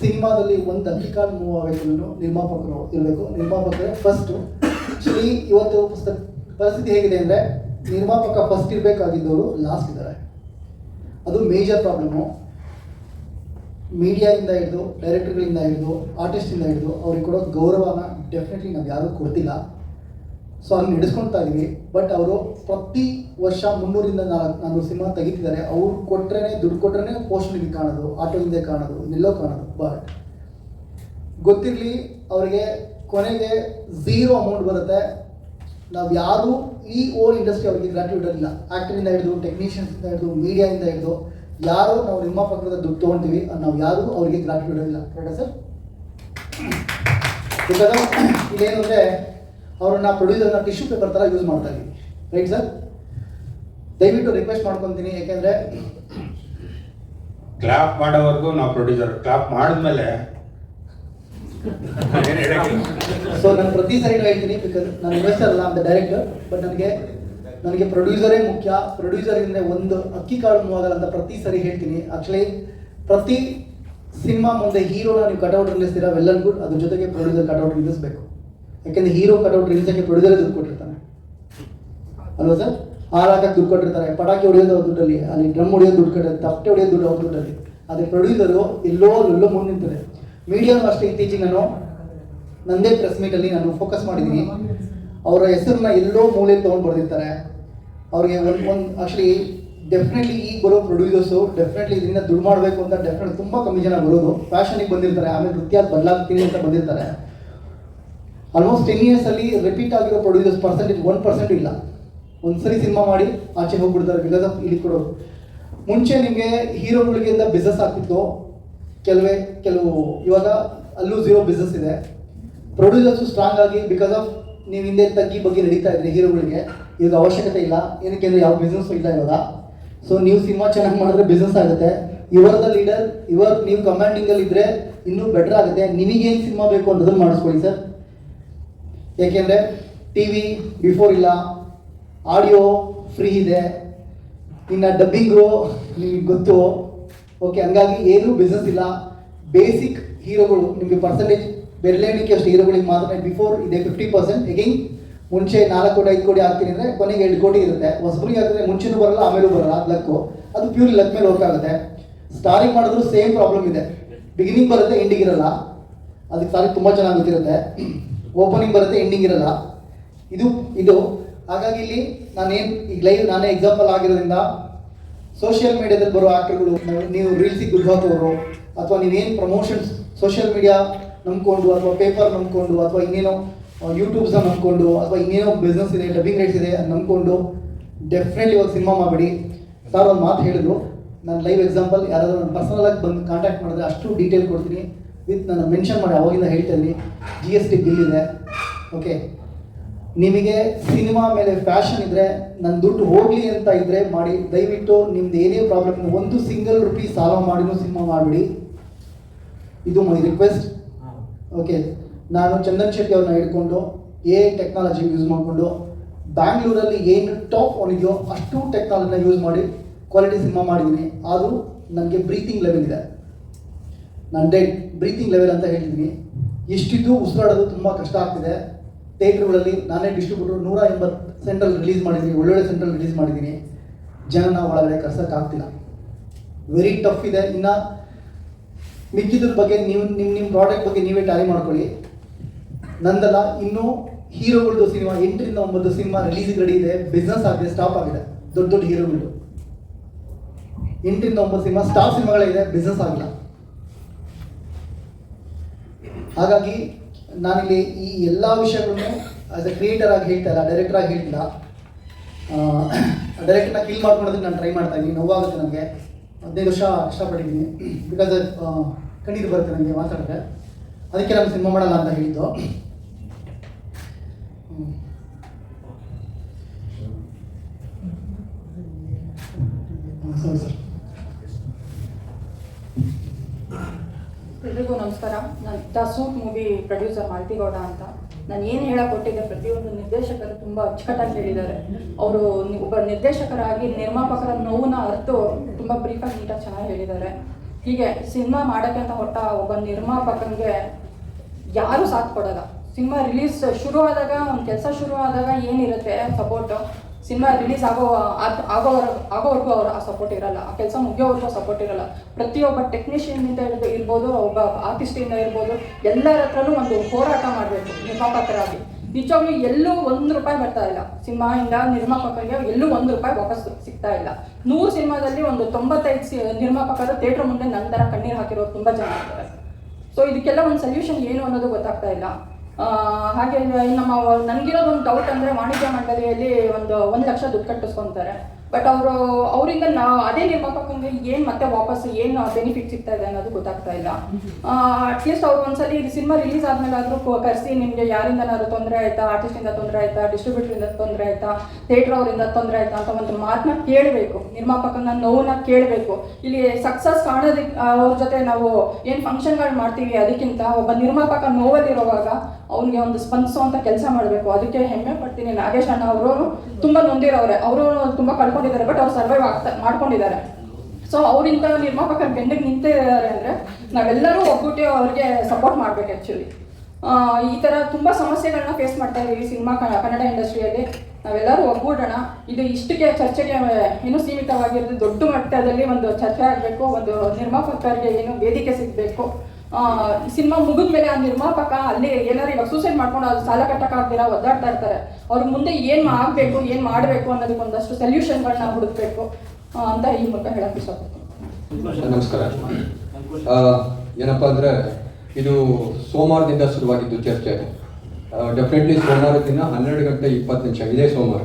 ಸಿನಿಮಾದಲ್ಲಿ ಒಂದು ಅಧಿಕಾರ ಮೂವ್ ಆಗಬೇಕು ನಿರ್ಮಾಪಕರು ಇರಬೇಕು. ನಿರ್ಮಾಪಕರೇ ಫಸ್ಟು ಆ್ಯಕ್ಚುಲಿ ಇವತ್ತು ಪುಸ್ತಕ ಪರಿಸ್ಥಿತಿ ಹೇಗಿದೆ ಅಂದರೆ ನಿರ್ಮಾಪಕ ಫಸ್ಟ್ ಇರಬೇಕಾಗಿದ್ದವರು ಲಾಸ್ಟ್ ಇದ್ದಾರೆ. ಅದು ಮೇಜರ್ ಪ್ರಾಬ್ಲಮ್ಮು ಮೀಡಿಯಾದಿಂದ ಹಿಡಿದು ಡೈರೆಕ್ಟರ್ಗಳಿಂದ ಹಿಡಿದು ಆರ್ಟಿಸ್ಟಿಂದ ಹಿಡಿದು ಅವ್ರಿಗೆ ಕೊಡೋ ಗೌರವನ ಡೆಫಿನೆಟ್ಲಿ ನಾವು ಯಾರೂ ಕೊಡ್ತಿಲ್ಲ. ಸೊ ಅಲ್ಲಿ ನಡೆಸ್ಕೊಳ್ತಾ ಇದ್ದೀವಿ ಬಟ್ ಅವರು ಪ್ರತಿ ವರ್ಷ ಮುನ್ನೂರಿಂದ ನಾಲ್ಕು ನಾನು ಸಿನಿಮಾ ತೆಗಿತಿದ್ದಾರೆ. ಅವ್ರು ಕೊಟ್ರೇ ದುಡ್ಡು ಕೊಟ್ರೇ ಪೋಸ್ಟ್ನಲ್ಲಿ ಕಾಣೋದು, ಆಟೋ ಹಿಂದೆ ಕಾಣೋದು ನಿಲ್ಲೋ ಕಾಣೋದು. ಬಟ್ ಗೊತ್ತಿರಲಿ, ಅವರಿಗೆ ಕೊನೆಗೆ ಝೀರೋ ಅಮೌಂಟ್ ಬರುತ್ತೆ. ನಾವು ಯಾರು ಈ ಓಲ್ ಇಂಡಸ್ಟ್ರಿ ಅವರಿಗೆ ಗ್ರಾಟ್ಯೂಟ್ ಇಲ್ಲ ಆ್ಯಕ್ಟರಿಂದ ಹಿಡಿದು ಟೆಕ್ನಿಷಿಯನ್ಸಿಂದ ಹಿಡಿದು ಮೀಡಿಯಾದಿಂದ ಹಿಡಿದು, ಯಾರು ನಾವು ನಿಮ್ಮ ಪಕ್ಕದ ದುಡ್ಡು ತೊಗೊಳ್ತೀವಿ ನಾವು ಯಾರು ಅವರಿಗೆ ಗ್ರಾಟ್ಯೂಟ್ ಇಲ್ಲ ಕರೆಕ್ಟ್ ಸರ್ ಇಲ್ಲೇನು ಅಂದರೆ, ಅವ್ರನ್ನ ಪ್ರೊಡ್ಯೂಸರ್ನ ಟಿಶ್ಯೂ ಪೇಪರ್ ಥರ ಯೂಸ್ ಮಾಡ್ತಾ ಇದ್ದೀವಿ ರೈಟ್ ಸರ್ ದಯವಿಟ್ಟು ರಿಕ್ವೆಸ್ಟ್ ಮಾಡ್ಕೊತೀನಿ ಯಾಕೆಂದರೆ
ಕ್ಲಾಪ್ ಮಾಡೋವರೆಗೂ ನಾವು ಪ್ರೊಡ್ಯೂಸರ್ ಕ್ಲಾಪ್ ಮಾಡಿದ್ಮೇಲೆ.
ಸೊ ನಾನು ಪ್ರತಿ ಸರಿ ಹೇಳ್ತೀನಿ ಬಿಕಾಸ್ ನಾನು ಇನ್ವೆಸ್ಟರ್ ಅಲ್ಲ ಅಂತ ಡೈರೆಕ್ಟರ್ ಬಟ್ ನನಗೆ ನನಗೆ ಪ್ರೊಡ್ಯೂಸರೇ ಮುಖ್ಯ ಪ್ರೊಡ್ಯೂಸರ್ ಇಂದ ಒಂದು ಅಕ್ಕಿ ಕಾಳು ಆಗಲ್ಲ ಅಂತ ಪ್ರತಿ ಸರಿ ಹೇಳ್ತೀನಿ. ಆಕ್ಚುಲಿ ಪ್ರತಿ ಸಿನಿಮಾ ಮುಂದೆ ಹೀರೋನ ನೀವು ಕಟೌಟ್ ನಿಲ್ಲಿಸ್ತೀರಾ ವೆಲ್ ಅಂಡ್ ಗುಡ್ ಅದ್ರ ಜೊತೆಗೆ ಪ್ರೊಡ್ಯೂಸರ್ ಕಟೌಟ್ ನಿಲ್ಲಿಸ್ಬೇಕು ಯಾಕೆಂದ್ರೆ ಹೀರೋ ಕಟೌಟ್ ನಿಲ್ಲಿಸಕ್ಕೆ ಪ್ರೊಡ್ಯೂಸರ್ ದುಡ್ಡು ಕೊಟ್ಟಿರ್ತಾನೆ. ಅಲ್ವಾ ಸರ್ ಹಾಲು ಹಾಕಕ್ಕೆ ದುಡ್ಡು ಕೊಟ್ಟಿರ್ತಾರೆ. ಪಟಾಕಿ ಹೊಡೆಯೋದು ಅವ್ರ ದುಡ್ಡಲ್ಲಿ, ಅಲ್ಲಿ ಡ್ರಮ್ ಹೊಡೆಯೋದು ದುಡ್ಡು ಕೊಟ್ಟಿರ್ತಾರೆ ತಪ್ಪೆ ಹೊಡೆಯೋದು ದುಡ್ಡು ಅವ್ರ ದುಡ್ಡಲ್ಲಿ. ಆದರೆ ಪ್ರೊಡ್ಯೂಸರು ಎಲ್ಲೋ ಎಲ್ಲೋ ಮುಂದೆ ನಿಂತಿದೆ. ಮೀಡಿಯಾನು ಅಷ್ಟೇ, ಇತ್ತೀಚೆಗೆ ನಾನು ನಂದೇ ಪ್ರೆಸ್ ಮೀಟಲ್ಲಿ ನಾನು ಫೋಕಸ್ ಮಾಡಿದ್ದೀನಿ. ಅವರ ಹೆಸರನ್ನ ಎಲ್ಲೋ ಮೂಲೆ ತೊಗೊಂಡು ಬರ್ದಿರ್ತಾರೆ. ಅವ್ರಿಗೆ ಒಂದು ಒಂದು ಆಕ್ಚುಲಿ ಡೆಫಿನೆಟ್ಲಿ ಈಗ ಬರೋ ಪ್ರೊಡ್ಯೂಸರ್ಸು ಡೆಫಿನೆಟ್ಲಿ ಇದರಿಂದ ದುಡ್ಡು ಮಾಡಬೇಕು ಅಂತ ಡೆಫಿನೆಟ್ ತುಂಬ ಕಮ್ಮಿ ಜನ ಬರೋದು. ಫ್ಯಾಷನಿಗೆ ಬಂದಿರ್ತಾರೆ, ಆಮೇಲೆ ನೃತ್ಯ, ಬದಲಾಗ್ತೀನಿ ಅಂತ ಬಂದಿರ್ತಾರೆ. ಆಲ್ಮೋಸ್ಟ್ ಟೆನ್ ಇಯರ್ಸಲ್ಲಿ ರಿಪೀಟ್ ಆಗಿರೋ ಪ್ರೊಡ್ಯೂಸರ್ಸ್ ಪರ್ಸೆಂಟೇಜ್ ಒನ್ ಪರ್ಸೆಂಟ್ ಇಲ್ಲ. ಒಂದು ಸರಿ ಸಿನಿಮಾ ಮಾಡಿ ಆಚೆ ಹೋಗ್ಬಿಡ್ತಾರೆ ಬಿಕಾಸ್ ಆಫ್ ಇಲ್ಲಿ ಕೊಡೋರು. ಮುಂಚೆ ನಿಮಗೆ ಹೀರೋಗಳಿಗಿಂತ ಬಿಸ್ನೆಸ್ ಆಗ್ತಿತ್ತು. ಕೆಲವೇ, ಕೆಲವು, ಇವಾಗ ಅಲ್ಲೂ ಝೀರೋ ಬಿಸ್ನೆಸ್ ಇದೆ. ಪ್ರೊಡ್ಯೂಸರ್ಸು ಸ್ಟ್ರಾಂಗ್ ಆಗಿ ಬಿಕಾಸ್ ಆಫ್ ನೀವು ಹಿಂದೆ ತಗ್ಗಿ ಬಗ್ಗೆ ನಡೀತಾ ಇದ್ರಿ, ಹೀರೋಗಳಿಗೆ. ಇವಾಗ ಅವಶ್ಯಕತೆ ಇಲ್ಲ, ಏನಕ್ಕೆ ಅಂದರೆ ಯಾವ ಬಿಸ್ನೆಸ್ಸು ಇಲ್ಲ ಇವಾಗ. ಸೊ ನೀವು ಸಿನಿಮಾ ಚೆನ್ನಾಗಿ ಮಾಡಿದ್ರೆ ಬಿಸ್ನೆಸ್ ಆಗುತ್ತೆ. ಇವರ್ ಲೀಡರ್ ಇವರ್ ನೀವು ಕಮಾಂಡಿಂಗಲ್ಲಿ ಇದ್ರೆ ಇನ್ನೂ ಬೆಟರ್ ಆಗುತ್ತೆ. ನಿಮಗೇನು ಸಿನಿಮಾ ಬೇಕು ಅನ್ನೋದನ್ನು ಮಾಡಿಸ್ಕೊಳ್ಳಿ ಸರ್ ಏಕೆಂದರೆ ಟಿ ವಿ ಬಿಫೋರ್ ಇಲ್ಲ ಆಡಿಯೋ ಫ್ರೀ ಇದೆ. ಇನ್ನು ಡಬ್ಬಿಂಗು ನಿಮಗೆ ಗೊತ್ತು. ಓಕೆ ಹಂಗಾಗಿ ಏನು ಬಿಸ್ನೆಸ್ ಇಲ್ಲ. ಬೇಸಿಕ್ ಹೀರೋಗಳು, ನಿಮಗೆ ಪರ್ಸೆಂಟೇಜ್ ಬೆರಳೆಣಿಕೆ ಅಷ್ಟು ಹೀರೋಗಳಿಗೆ ಮಾತ್ರ ಬಿಫೋರ್ ಇದೆ ಫಿಫ್ಟಿ ಪರ್ಸೆಂಟ್ ಎಗೈನ್ ಮುಂಚೆ ನಾಲ್ಕು ಕೋಟಿ, ಐದು ಕೋಟಿ ಆಗ್ತೀನಿ ಅಂದರೆ ಕೊನೆಗೆ ಎರಡು ಕೋಟಿ ಇರುತ್ತೆ. ಹೊಸಬರಿಗೆ ಹಾಕಿದ್ರೆ ಮುಂಚೆನೂ ಬರಲ್ಲ, ಆಮೇಲೂ ಬರಲ್ಲ ಲಕ್ಕು ಅದು ಪ್ಯೂರ್ ಲಕ್ ಮೇಲೆ ವರ್ಕ್ ಆಗುತ್ತೆ. ಸ್ಟಾರಿಂಗ್ ಮಾಡಿದ್ರು ಸೇಮ್ ಪ್ರಾಬ್ಲಮ್ ಇದೆ. ಬಿಗಿನಿಂಗ್ ಬರುತ್ತೆ ಎಂಡಿಂಗ್ ಇರಲ್ಲ. ಅದಕ್ಕೆ ಸ್ಟಾರಿಂಗ್ ತುಂಬ ಚೆನ್ನಾಗಿ ಗೊತ್ತಿರುತ್ತೆ. ಓಪನಿಂಗ್ ಬರುತ್ತೆ ಎಂಡಿಂಗ್ ಇರಲ್ಲ. ಇದು ಇದು. ಹಾಗಾಗಿ ಇಲ್ಲಿ ನಾನೇನು ಈಗ ಲೈವ್ ನಾನೇ ಎಕ್ಸಾಂಪಲ್ ಆಗಿರೋದ್ರಿಂದ ಸೋಷಿಯಲ್ ಮೀಡಿಯಾದಲ್ಲಿ ಬರೋ ಆಕ್ಟರ್ಗಳು ನೀವು ರೀಲ್ಸಿಗೆ ದುಡ್ಡು ಹಾಕೋರು, ಅಥವಾ ನೀವೇನು ಪ್ರಮೋಷನ್ಸ್ ಸೋಷಿಯಲ್ ಮೀಡಿಯಾ ನಂಬ್ಕೊಂಡು, ಅಥವಾ ಪೇಪರ್ ನಂಬ್ಕೊಂಡು, ಅಥವಾ ಇನ್ನೇನೋ ಯೂಟ್ಯೂಬ್ಸ್ನ ನಂಬ್ಕೊಂಡು, ಅಥವಾ ಇನ್ನೇನೋ ಬಿಸ್ನೆಸ್ ಇದೆ ಡಬ್ಬಿಂಗ್ ರೈಟ್ಸ್ ಇದೆ ಅಂತ ನಂಬ್ಕೊಂಡು ಡೆಫಿನೆಟ್ಲಿ ಇವಾಗ ಸಿನಿಮಾ ಮಾಡಿ ಸರ್ ಒಂದು ಮಾತು ಹೇಳಿದ್ರು, ನಾನು ಲೈವ್ ಎಕ್ಸಾಂಪಲ್ ಯಾರಾದರೂ ನನ್ನ ಪರ್ಸನಲ್ ಬಂದು ಕಾಂಟ್ಯಾಕ್ಟ್ ಮಾಡಿದ್ರೆ ಅಷ್ಟು ಡೀಟೇಲ್ ಕೊಡ್ತೀನಿ. ವಿತ್ ನಾನು ಮೆನ್ಷನ್ ಮಾಡಿ, ಅವಾಗಿಂದ ಹೇಳ್ತೀನಿ ಜಿ ಎಸ್ ಟಿ ಬಿಲ್ ಇದೆ ಓಕೆ ನಿಮಗೆ ಸಿನಿಮಾ ಮೇಲೆ ಫ್ಯಾಷನ್ ಇದ್ರೆ ನನ್ನ ದುಡ್ಡು ಹೋಗ್ಲಿ ಅಂತ ಇದ್ರೆ ಮಾಡಿ ದಯವಿಟ್ಟು ನಿಮ್ದು ಏನೇ ಪ್ರಾಬ್ಲಮ್ ಒಂದು ಸಿಂಗಲ್ ರುಪಿ ಸಾಲ ಮಾಡಿನೂ ಸಿನಿಮಾ ಮಾಡಿಬಿಡಿ. ಇದು ಮೈ ರಿಕ್ವೆಸ್ಟ್ ಓಕೆ ನಾನು ಚಂದನ್ ಶೆಟ್ಟಿ ಅವ್ರನ್ನ ಹಿಡ್ಕೊಂಡು ಎ ಟೆಕ್ನಾಲಜಿ ಯೂಸ್ ಮಾಡಿಕೊಂಡು ಬ್ಯಾಂಗ್ಳೂರಲ್ಲಿ ಏನು ಟಾಪ್ ಅವನಿದೆಯೋ ಅಷ್ಟು ಟೆಕ್ನಾಲಜಿನ ಯೂಸ್ ಮಾಡಿ ಕ್ವಾಲಿಟಿ ಸಿನಿಮಾ ಮಾಡಿದ್ದೀನಿ ಆದರೂ ನನಗೆ ಬ್ರೀತಿಂಗ್ ಲೆವೆಲ್ ಇದೆ. ನಾನು ಡೆಡ್ ಬ್ರೀತಿಂಗ್ ಲೆವೆಲ್ ಅಂತ ಹೇಳಿದ್ದೀನಿ ಎಷ್ಟಿದ್ದು ಉಸಿರಾಡೋದು ತುಂಬ ಕಷ್ಟ ಆಗ್ತಿದೆ. ಥಿಯೇಟ್ರ್ಗಳಲ್ಲಿ ನಾನೇ ಡಿಸ್ಟ್ರಿಬ್ಯೂಟರ್ ನೂರ ಎಂಬತ್ತು ಸೆಂಟ್ರಲ್ ರಿಲೀಸ್ ಮಾಡಿದ್ದೀನಿ, ಒಳ್ಳೊಳ್ಳೆ ಸೆಂಟ್ರಲ್ ರಿಲೀಸ್ ಮಾಡಿದ್ದೀನಿ. ಜನನ ಒಳಗಡೆ ಕರ್ಸೋಕ್ಕಾಗ್ತಿಲ್ಲ ವೆರಿ ಟಫ್ ಇದೆ. ಇನ್ನು ಮಿಕ್ಕಿದ್ರ ಬಗ್ಗೆ ನೀವು ನಿಮ್ಮ ನಿಮ್ಮ ಪ್ರಾಡಕ್ಟ್ ಬಗ್ಗೆ ನೀವೇ ಟ್ಯಾಲಿ ಮಾಡ್ಕೊಳ್ಳಿ. ನಂದಲ್ಲ, ಇನ್ನೂ ಹೀರೋಗಳದ್ದು ಸಿನಿಮಾ, ಎಂಟರಿಂದ ಒಂಬತ್ತು ಸಿನಿಮಾ ರಿಲೀಸ್ ರೆಡಿ ಇದೆ. ಬಿಸ್ನೆಸ್ ಆಗಿದೆ ಸ್ಟಾಪ್ ಆಗಿದೆ. ದೊಡ್ಡ ದೊಡ್ಡ ಹೀರೋಗಳು ಎಂಟರಿಂದ ಒಂಬತ್ತು ಸಿನಿಮಾ ಸ್ಟಾಪ್ ಸಿನಿಮಾಗಳಿದೆ ಬಿಸ್ನೆಸ್ ಆಗಿಲ್ಲ. ಹಾಗಾಗಿ ನಾನಿಲ್ಲಿ ಈ ಎಲ್ಲ ವಿಷಯಗಳನ್ನು ಆಸ್ ಎ ಕ್ರಿಯೇಟರ್ ಆಗಿ ಹೇಳ್ತಾ ಇಲ್ಲ ಡೈರೆಕ್ಟರ್ ಆಗಿ ಹೇಳ್ತಿಲ್ಲ. ಡೈರೆಕ್ಟರ್ನ ಕಿಲ್ ಮಾಡ್ಕೊಳೋದಕ್ಕೆ ನಾನು ಟ್ರೈ ಮಾಡ್ತಾ ಇದ್ದೀನಿ ನೋವಾಗುತ್ತೆ ನನಗೆ. ಹದಿನೈದು ವರ್ಷ ಕಷ್ಟಪಟ್ಟಿದ್ದೀನಿ. ಬಿಕಾಸ್ ಕಣ್ಣೀರು ಬರುತ್ತೆ ನನಗೆ ಮಾತಾಡಿದ್ರೆ ಅದಕ್ಕೆ ನಾನು ಸಿನಿಮಾ ಮಾಡಲ್ಲ ಅಂತ ಹೇಳಿದ್ದು. ಸರಿ ಸರ್.
ಎಲ್ರಿಗೂ ನಮಸ್ಕಾರ. ನಾನು the suit movie producer Malti Gowda ಅಂತ. ನಾನು ಏನು ಹೇಳಕ್ ಕೊಟ್ಟಿದ್ದೆ ಪ್ರತಿಯೊಂದು ನಿರ್ದೇಶಕರು ತುಂಬ ಅಚ್ಚುಕಟ್ಟಾಗಿ ಹೇಳಿದ್ದಾರೆ. ಅವರು ಒಬ್ಬ ನಿರ್ದೇಶಕರಾಗಿ ನಿರ್ಮಾಪಕರ ನೋವನ್ನ ಅರ್ತು ತುಂಬ ಬ್ರೀಫಾಗಿ ನೀಟಾಗಿ ಚೆನ್ನಾಗಿ ಹೇಳಿದ್ದಾರೆ. ಹೀಗೆ ಸಿನಿಮಾ ಮಾಡೋಕ್ಕೆ ಅಂತ ಹೊರಟ ಒಬ್ಬ ನಿರ್ಮಾಪಕನಿಗೆ ಯಾರೂ ಸಾಥ್ ಕೊಡೋಲ್ಲ. ಸಿನಿಮಾ ರಿಲೀಸ್ ಶುರು ಆದಾಗ, ಒಂದು ಕೆಲಸ ಶುರು ಆದಾಗ ಏನಿರುತ್ತೆ ಸಪೋರ್ಟು ಸಿನಿಮಾ ರಿಲೀಸ್ ಆಗೋ ಆಗೋ ಆಗೋವರ ಆಗೋವರೆಗೂ ಅವ್ರ ಆ ಸಪೋರ್ಟ್ ಇರಲ್ಲ. ಆ ಕೆಲಸ ಮುಗಿಯೋವರೆಗೂ ಸಪೋರ್ಟ್ ಇರಲ್ಲ. ಪ್ರತಿಯೊಬ್ಬ ಟೆಕ್ನಿಷಿಯನ್ನಿಂದ ಹಿಡಿದು ಇರ್ಬೋದು, ಒಬ್ಬ ಆರ್ಟಿಸ್ಟಿಂದ ಇರ್ಬೋದು, ಎಲ್ಲರ ಹತ್ರನೂ ಒಂದು ಹೋರಾಟ ಮಾಡಬೇಕು ನಿರ್ಮಾಪಕರಾಗಿ ನಿಜವಾಗ್ಲೂ ಎಲ್ಲೂ ಒಂದು ರೂಪಾಯಿ ಬರ್ತಾ ಇಲ್ಲ. ಸಿನಿಮಾಯಿಂದ ನಿರ್ಮಾಪಕರಿಗೆ ಎಲ್ಲೂ ಒಂದು ರೂಪಾಯಿ ವಾಪಸ್ ಸಿಗ್ತಾ ಇಲ್ಲ. ನೂರು ಸಿನಿಮಾದಲ್ಲಿ ಒಂದು ತೊಂಬತ್ತೈದು ಸಿ, ನಿರ್ಮಾಪಕರು ಥಿಯೇಟ್ರ್ ಮುಂದೆ ನಂತರ ಕಣ್ಣೀರು ಹಾಕಿರೋರು ತುಂಬ ಜನ ಇರ್ತಾರೆ. ಸೊ ಇದಕ್ಕೆಲ್ಲ ಒಂದು ಸೊಲ್ಯೂಷನ್ ಏನು ಅನ್ನೋದು ಗೊತ್ತಾಗ್ತಾ ಇಲ್ಲ. ಹಾಗೆ ನಮ್ಮ ನನಗಿರೋದು ಒಂದು ಡೌಟ್ ಅಂದರೆ ವಾಣಿಜ್ಯ ಮಂಡಳಿಯಲ್ಲಿ ಒಂದು ಒಂದು ಲಕ್ಷ ದುಡ್ಡು ಕಟ್ಟಿಸ್ಕೊತಾರೆ. ಬಟ್ ಅವರು, ಅವರಿಂದ ನಾ, ಅದೇ ನಿರ್ಮಾಪಕಂಗೆ ಏನು ಮತ್ತೆ ವಾಪಸ್ ಏನು ಬೆನಿಫಿಟ್ ಸಿಗ್ತಾ ಇದೆ ಅನ್ನೋದು ಗೊತ್ತಾಗ್ತಾ ಇಲ್ಲ. ಅಟ್ಲೀಸ್ಟ್ ಅವ್ರು ಒಂದ್ಸಲಿ ಸಿನಿಮಾ ರಿಲೀಸ್ ಆದ್ಮೇಲೆ ಆದರೂ ಕರೆಸಿ ನಿಮಗೆ ಯಾರಿಂದನಾದ್ರು ತೊಂದರೆ ಆಯ್ತಾ ಆರ್ಟಿಸ್ಟಿಂದ ತೊಂದರೆ ಆಯ್ತಾ ಡಿಸ್ಟ್ರಿಬ್ಯೂಟರಿಂದ ತೊಂದರೆ ಆಯ್ತಾ ಥಿಯೇಟರ್ ಅವರಿಂದ ತೊಂದರೆ ಆಯ್ತಾ ಅಂತ ಒಂದು ಮಾತನ್ನ ಕೇಳಬೇಕು. ನಿರ್ಮಾಪಕನ ನೋವನ್ನ ಕೇಳಬೇಕು. ಇಲ್ಲಿ ಸಕ್ಸಸ್ ಕಾಣೋದಕ್ಕೆ ಅವ್ರ ಜೊತೆ ನಾವು ಏನು ಫಂಕ್ಷನ್ಗಳು ಮಾಡ್ತೀವಿ ಅದಕ್ಕಿಂತ ಒಬ್ಬ ನಿರ್ಮಾಪಕ ನೋವಲ್ಲಿರುವಾಗ ಅವ್ನಿಗೆ ಒಂದು ಸ್ಪಂದಿಸುವಂಥ ಕೆಲಸ ಮಾಡಬೇಕು. ಅದಕ್ಕೆ ಹೆಮ್ಮೆ ಪಡ್ತೀನಿ. ನಾಗೇಶ್ ಅಣ್ಣ ಅವರು ತುಂಬ ನೊಂದಿರೋರೆ. ಅವರು ತುಂಬ ಕಳ್ಕೊಂಡಿದ್ದಾರೆ ಬಟ್ ಅವ್ರು ಸರ್ವೈವ್ ಆಗ್ತಾ ಮಾಡ್ಕೊಂಡಿದ್ದಾರೆ. ಸೊ ಅವರಿಂದ ನಿರ್ಮಾಪಕರ ಬೆಂಡಿಗೆ ನಿಂತಿದ್ದಾರೆ ಅಂದರೆ ನಾವೆಲ್ಲರೂ ಒಗ್ಗೂಟಿ ಅವ್ರಿಗೆ ಸಪೋರ್ಟ್ ಮಾಡಬೇಕು ಆ್ಯಕ್ಚುಲಿ ಈ ಥರ ತುಂಬ ಸಮಸ್ಯೆಗಳನ್ನ ಫೇಸ್ ಮಾಡ್ತಾ ಇದ್ದೀವಿ ಸಿನಿಮಾ ಕನ್ನಡ ಇಂಡಸ್ಟ್ರಿಯಲ್ಲಿ. ನಾವೆಲ್ಲರೂ ಒಗ್ಗೂಡೋಣ. ಇದು ಇಷ್ಟಕ್ಕೆ ಚರ್ಚೆಗೆ ಏನೂ ಸೀಮಿತವಾಗಿರೋದು ದೊಡ್ಡ ಮಟ್ಟದಲ್ಲಿ ಒಂದು ಚರ್ಚೆ ಆಗಬೇಕು. ಒಂದು ನಿರ್ಮಾಪಕರಿಗೆ ಏನು ವೇದಿಕೆ ಸಿಗಬೇಕು. ಸಿನಿಮಾ ಮುಗಿದ ಮೇಲೆ ಆ ನಿರ್ಮಾಪಕ ಅಲ್ಲಿ ಏನಾದ್ರು ಇವಾಗ ಸೂಸೈಡ್ ಮಾಡ್ಕೊಂಡು ಅದು ಸಾಲ ಕಟ್ಟಕ್ಕಾಗ್ದಿರ ಒದ್ದಾಡ್ತಾ ಇರ್ತಾರೆ. ಅವ್ರ ಮುಂದೆ ಏನು ಆಗಬೇಕು, ಏನು ಮಾಡಬೇಕು ಅನ್ನೋದಕ್ಕೆ ಒಂದಷ್ಟು ಸೊಲ್ಯೂಷನ್ಗಳನ್ನ ಹುಡುಕ್ಬೇಕು ಅಂತ ಈ ಮೂಲಕ ಹೇಳಕ್ಕೆ ಇಷ್ಟಪಡ್ತೀನಿ.
ನಮಸ್ಕಾರ. ಏನಪ್ಪ ಅಂದರೆ, ಇದು ಸೋಮವಾರದಿಂದ ಶುರುವಾಗಿದ್ದು ಚರ್ಚೆ ಡೆಫಿನೆಟ್ಲಿ ಸೋಮವಾರ ದಿನ ಹನ್ನೆರಡು ಗಂಟೆ ಇಪ್ಪತ್ತು ನಿಮಿಷ, ಇದೇ ಸೋಮವಾರ.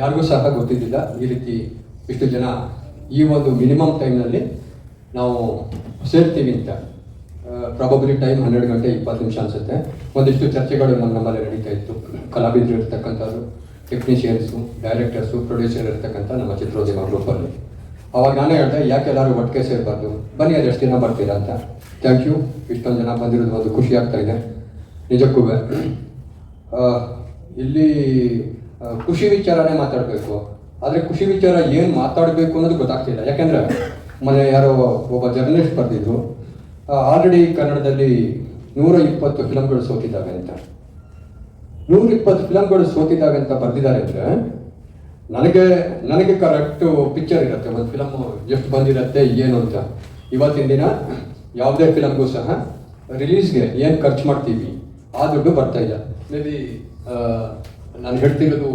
ಯಾರಿಗೂ ಸಹ ಗೊತ್ತಿದ್ದಿಲ್ಲ, ಈ ರೀತಿ ಇಷ್ಟು ಜನ ಈ ಒಂದು ಮಿನಿಮಮ್ ಟೈಮ್ನಲ್ಲಿ ನಾವು ಸೇರ್ತೀವಿ ಅಂತ. ಪ್ರಾಬಬ್ಲಿ ಟೈಮ್ ಹನ್ನೆರಡು ಗಂಟೆ ಇಪ್ಪತ್ತು ನಿಮಿಷ ಅನಿಸುತ್ತೆ. ಒಂದಿಷ್ಟು ಚರ್ಚೆಗಳು ನಮ್ಮ ನಮ್ಮಲ್ಲಿ ನಡೀತಾ ಇತ್ತು. ಕಲಾವಿದರು ಇರ್ತಕ್ಕಂಥವ್ರು ಟೆಕ್ನಿಷಿಯನ್ಸು ಡೈರೆಕ್ಟರ್ಸು ಪ್ರೊಡ್ಯೂಸರ್ ಇರ್ತಕ್ಕಂಥ ನಮ್ಮ ಚಿತ್ರೋದ್ಯಮ ಗ್ರೂಪಲ್ಲಿ ಅವಾಗ ನಾನೇ ಹೇಳ್ದೆ, ಯಾಕೆ ಎಲ್ಲರೂ ಒಟ್ಟಿಗೆ ಸೇರ್ಬಾರ್ದು? ಬನ್ನಿ ಅದೆಷ್ಟು ದಿನ ಬರ್ತೀರಾ ಅಂತ. ಥ್ಯಾಂಕ್ ಯು ಇಷ್ಟೊಂದು ಜನ ಬಂದಿರೋದು ಒಂದು ಖುಷಿ ಆಗ್ತಾ ಇದೆ. ನಿಜಕ್ಕೂ. ಇಲ್ಲಿ ಖುಷಿ ವಿಚಾರನೇ ಮಾತಾಡಬೇಕು. ಆದರೆ ಖುಷಿ ವಿಚಾರ ಏನು ಮಾತಾಡಬೇಕು ಅನ್ನೋದು ಗೊತ್ತಾಗ್ತಿಲ್ಲ. ಯಾಕೆಂದರೆ, ಮೊನ್ನೆ ಯಾರೋ ಒಬ್ಬ ಜರ್ನಲಿಸ್ಟ್ ಬರೆದಿದ್ರು. ಆಲ್ರೆಡಿ ಕನ್ನಡದಲ್ಲಿ ನೂರ ಇಪ್ಪತ್ತು ಫಿಲಮ್ಗಳು ಸೋತಿದ್ದಾವೆ ಅಂತ. ನೂರ ಇಪ್ಪತ್ತು ಫಿಲಮ್ಗಳು ಸೋತಿದ್ದಾವೆ ಅಂತ ಬರೆದಿದ್ದಾರೆ ಅಂದರೆ ನನಗೆ ನನಗೆ ಕರೆಕ್ಟ್ ಪಿಕ್ಚರ್ ಇರುತ್ತೆ ಒಂದು ಫಿಲಮ್ ಎಷ್ಟು ಬಂದಿರುತ್ತೆ ಏನು ಅಂತ. ಇವತ್ತಿನ ದಿನ ಯಾವುದೇ ಫಿಲಮ್ಗೂ ಸಹ ರಿಲೀಸ್ಗೆ ಏನು ಖರ್ಚು ಮಾಡ್ತೀವಿ ಆ ದುಡ್ಡು ಬರ್ತಾ ಇಲ್ಲ. ಮೇ ಬಿ ನಾನು ಹೇಳ್ತಿರೋದು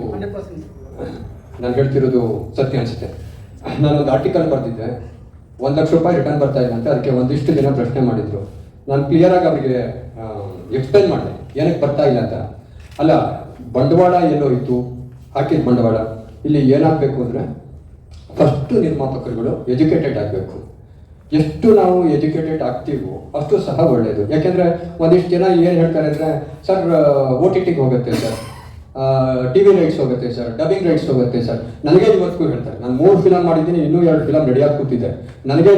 ನಾನು ಹೇಳ್ತಿರೋದು ಸತ್ಯ ಅನಿಸುತ್ತೆ. ನಾನೊಂದು ಆರ್ಟಿಕಲ್ ಬರ್ತಿದ್ದೆ ಒಂದು ಲಕ್ಷ ರೂಪಾಯಿ ರಿಟರ್ನ್ ಬರ್ತಾ ಇಲ್ಲ ಅಂತ ಅದಕ್ಕೆ ಒಂದಿಷ್ಟು ದಿನ ಪ್ರಶ್ನೆ ಮಾಡಿದ್ರು. ನಾನು ಕ್ಲಿಯರ್ ಆಗಿ ಅವರಿಗೆ ಎಕ್ಸ್ಪ್ಲೈನ್ ಮಾಡಿದೆ. ಏನಕ್ಕೆ ಬರ್ತಾ ಇಲ್ಲ ಅಂತ. ಅಲ್ಲ, ಬಂಡವಾಳ ಎಲ್ಲೋ ಇತ್ತು? ಹಾಕಿದ ಬಂಡವಾಳ? ಇಲ್ಲಿ ಏನಾಗಬೇಕು ಅಂದರೆ ಫಸ್ಟ್ ನಿರ್ಮಾಪಕರುಗಳು ಎಜುಕೇಟೆಡ್ ಆಗಬೇಕು. ಎಷ್ಟು ನಾವು ಎಜುಕೇಟೆಡ್ ಆಗ್ತೀವೋ ಅಷ್ಟು ಸಹ ಒಳ್ಳೆಯದು ಯಾಕೆಂದರೆ ಒಂದಿಷ್ಟು ಜನ ಏನು ಹೇಳ್ತಾರೆ ಅಂದರೆ, ಸರ್ ಓ ಟಿ ಟಿಗೆ ಹೋಗುತ್ತೆ ಸರ್. ಟಿ ವಿ ರೈಟ್ಸ್ ಹೋಗುತ್ತೆ ಸರ್ ಡಬ್ಬಿಂಗ್ ರೈಟ್ಸ್ ಹೋಗುತ್ತೆ ಸರ್ ನನಗೆ ಇವತ್ತಿಗೂ ಹೇಳ್ತಾರೆ. ನಾನು ಮೂರು ಫಿಲಮ್ ಮಾಡಿದ್ದೀನಿ, ಇನ್ನೂ ಎರಡು ಫಿಲಮ್ ರೆಡಿಯಾಗಿ ಕೂತಿದ್ದೆ ನನಗೆ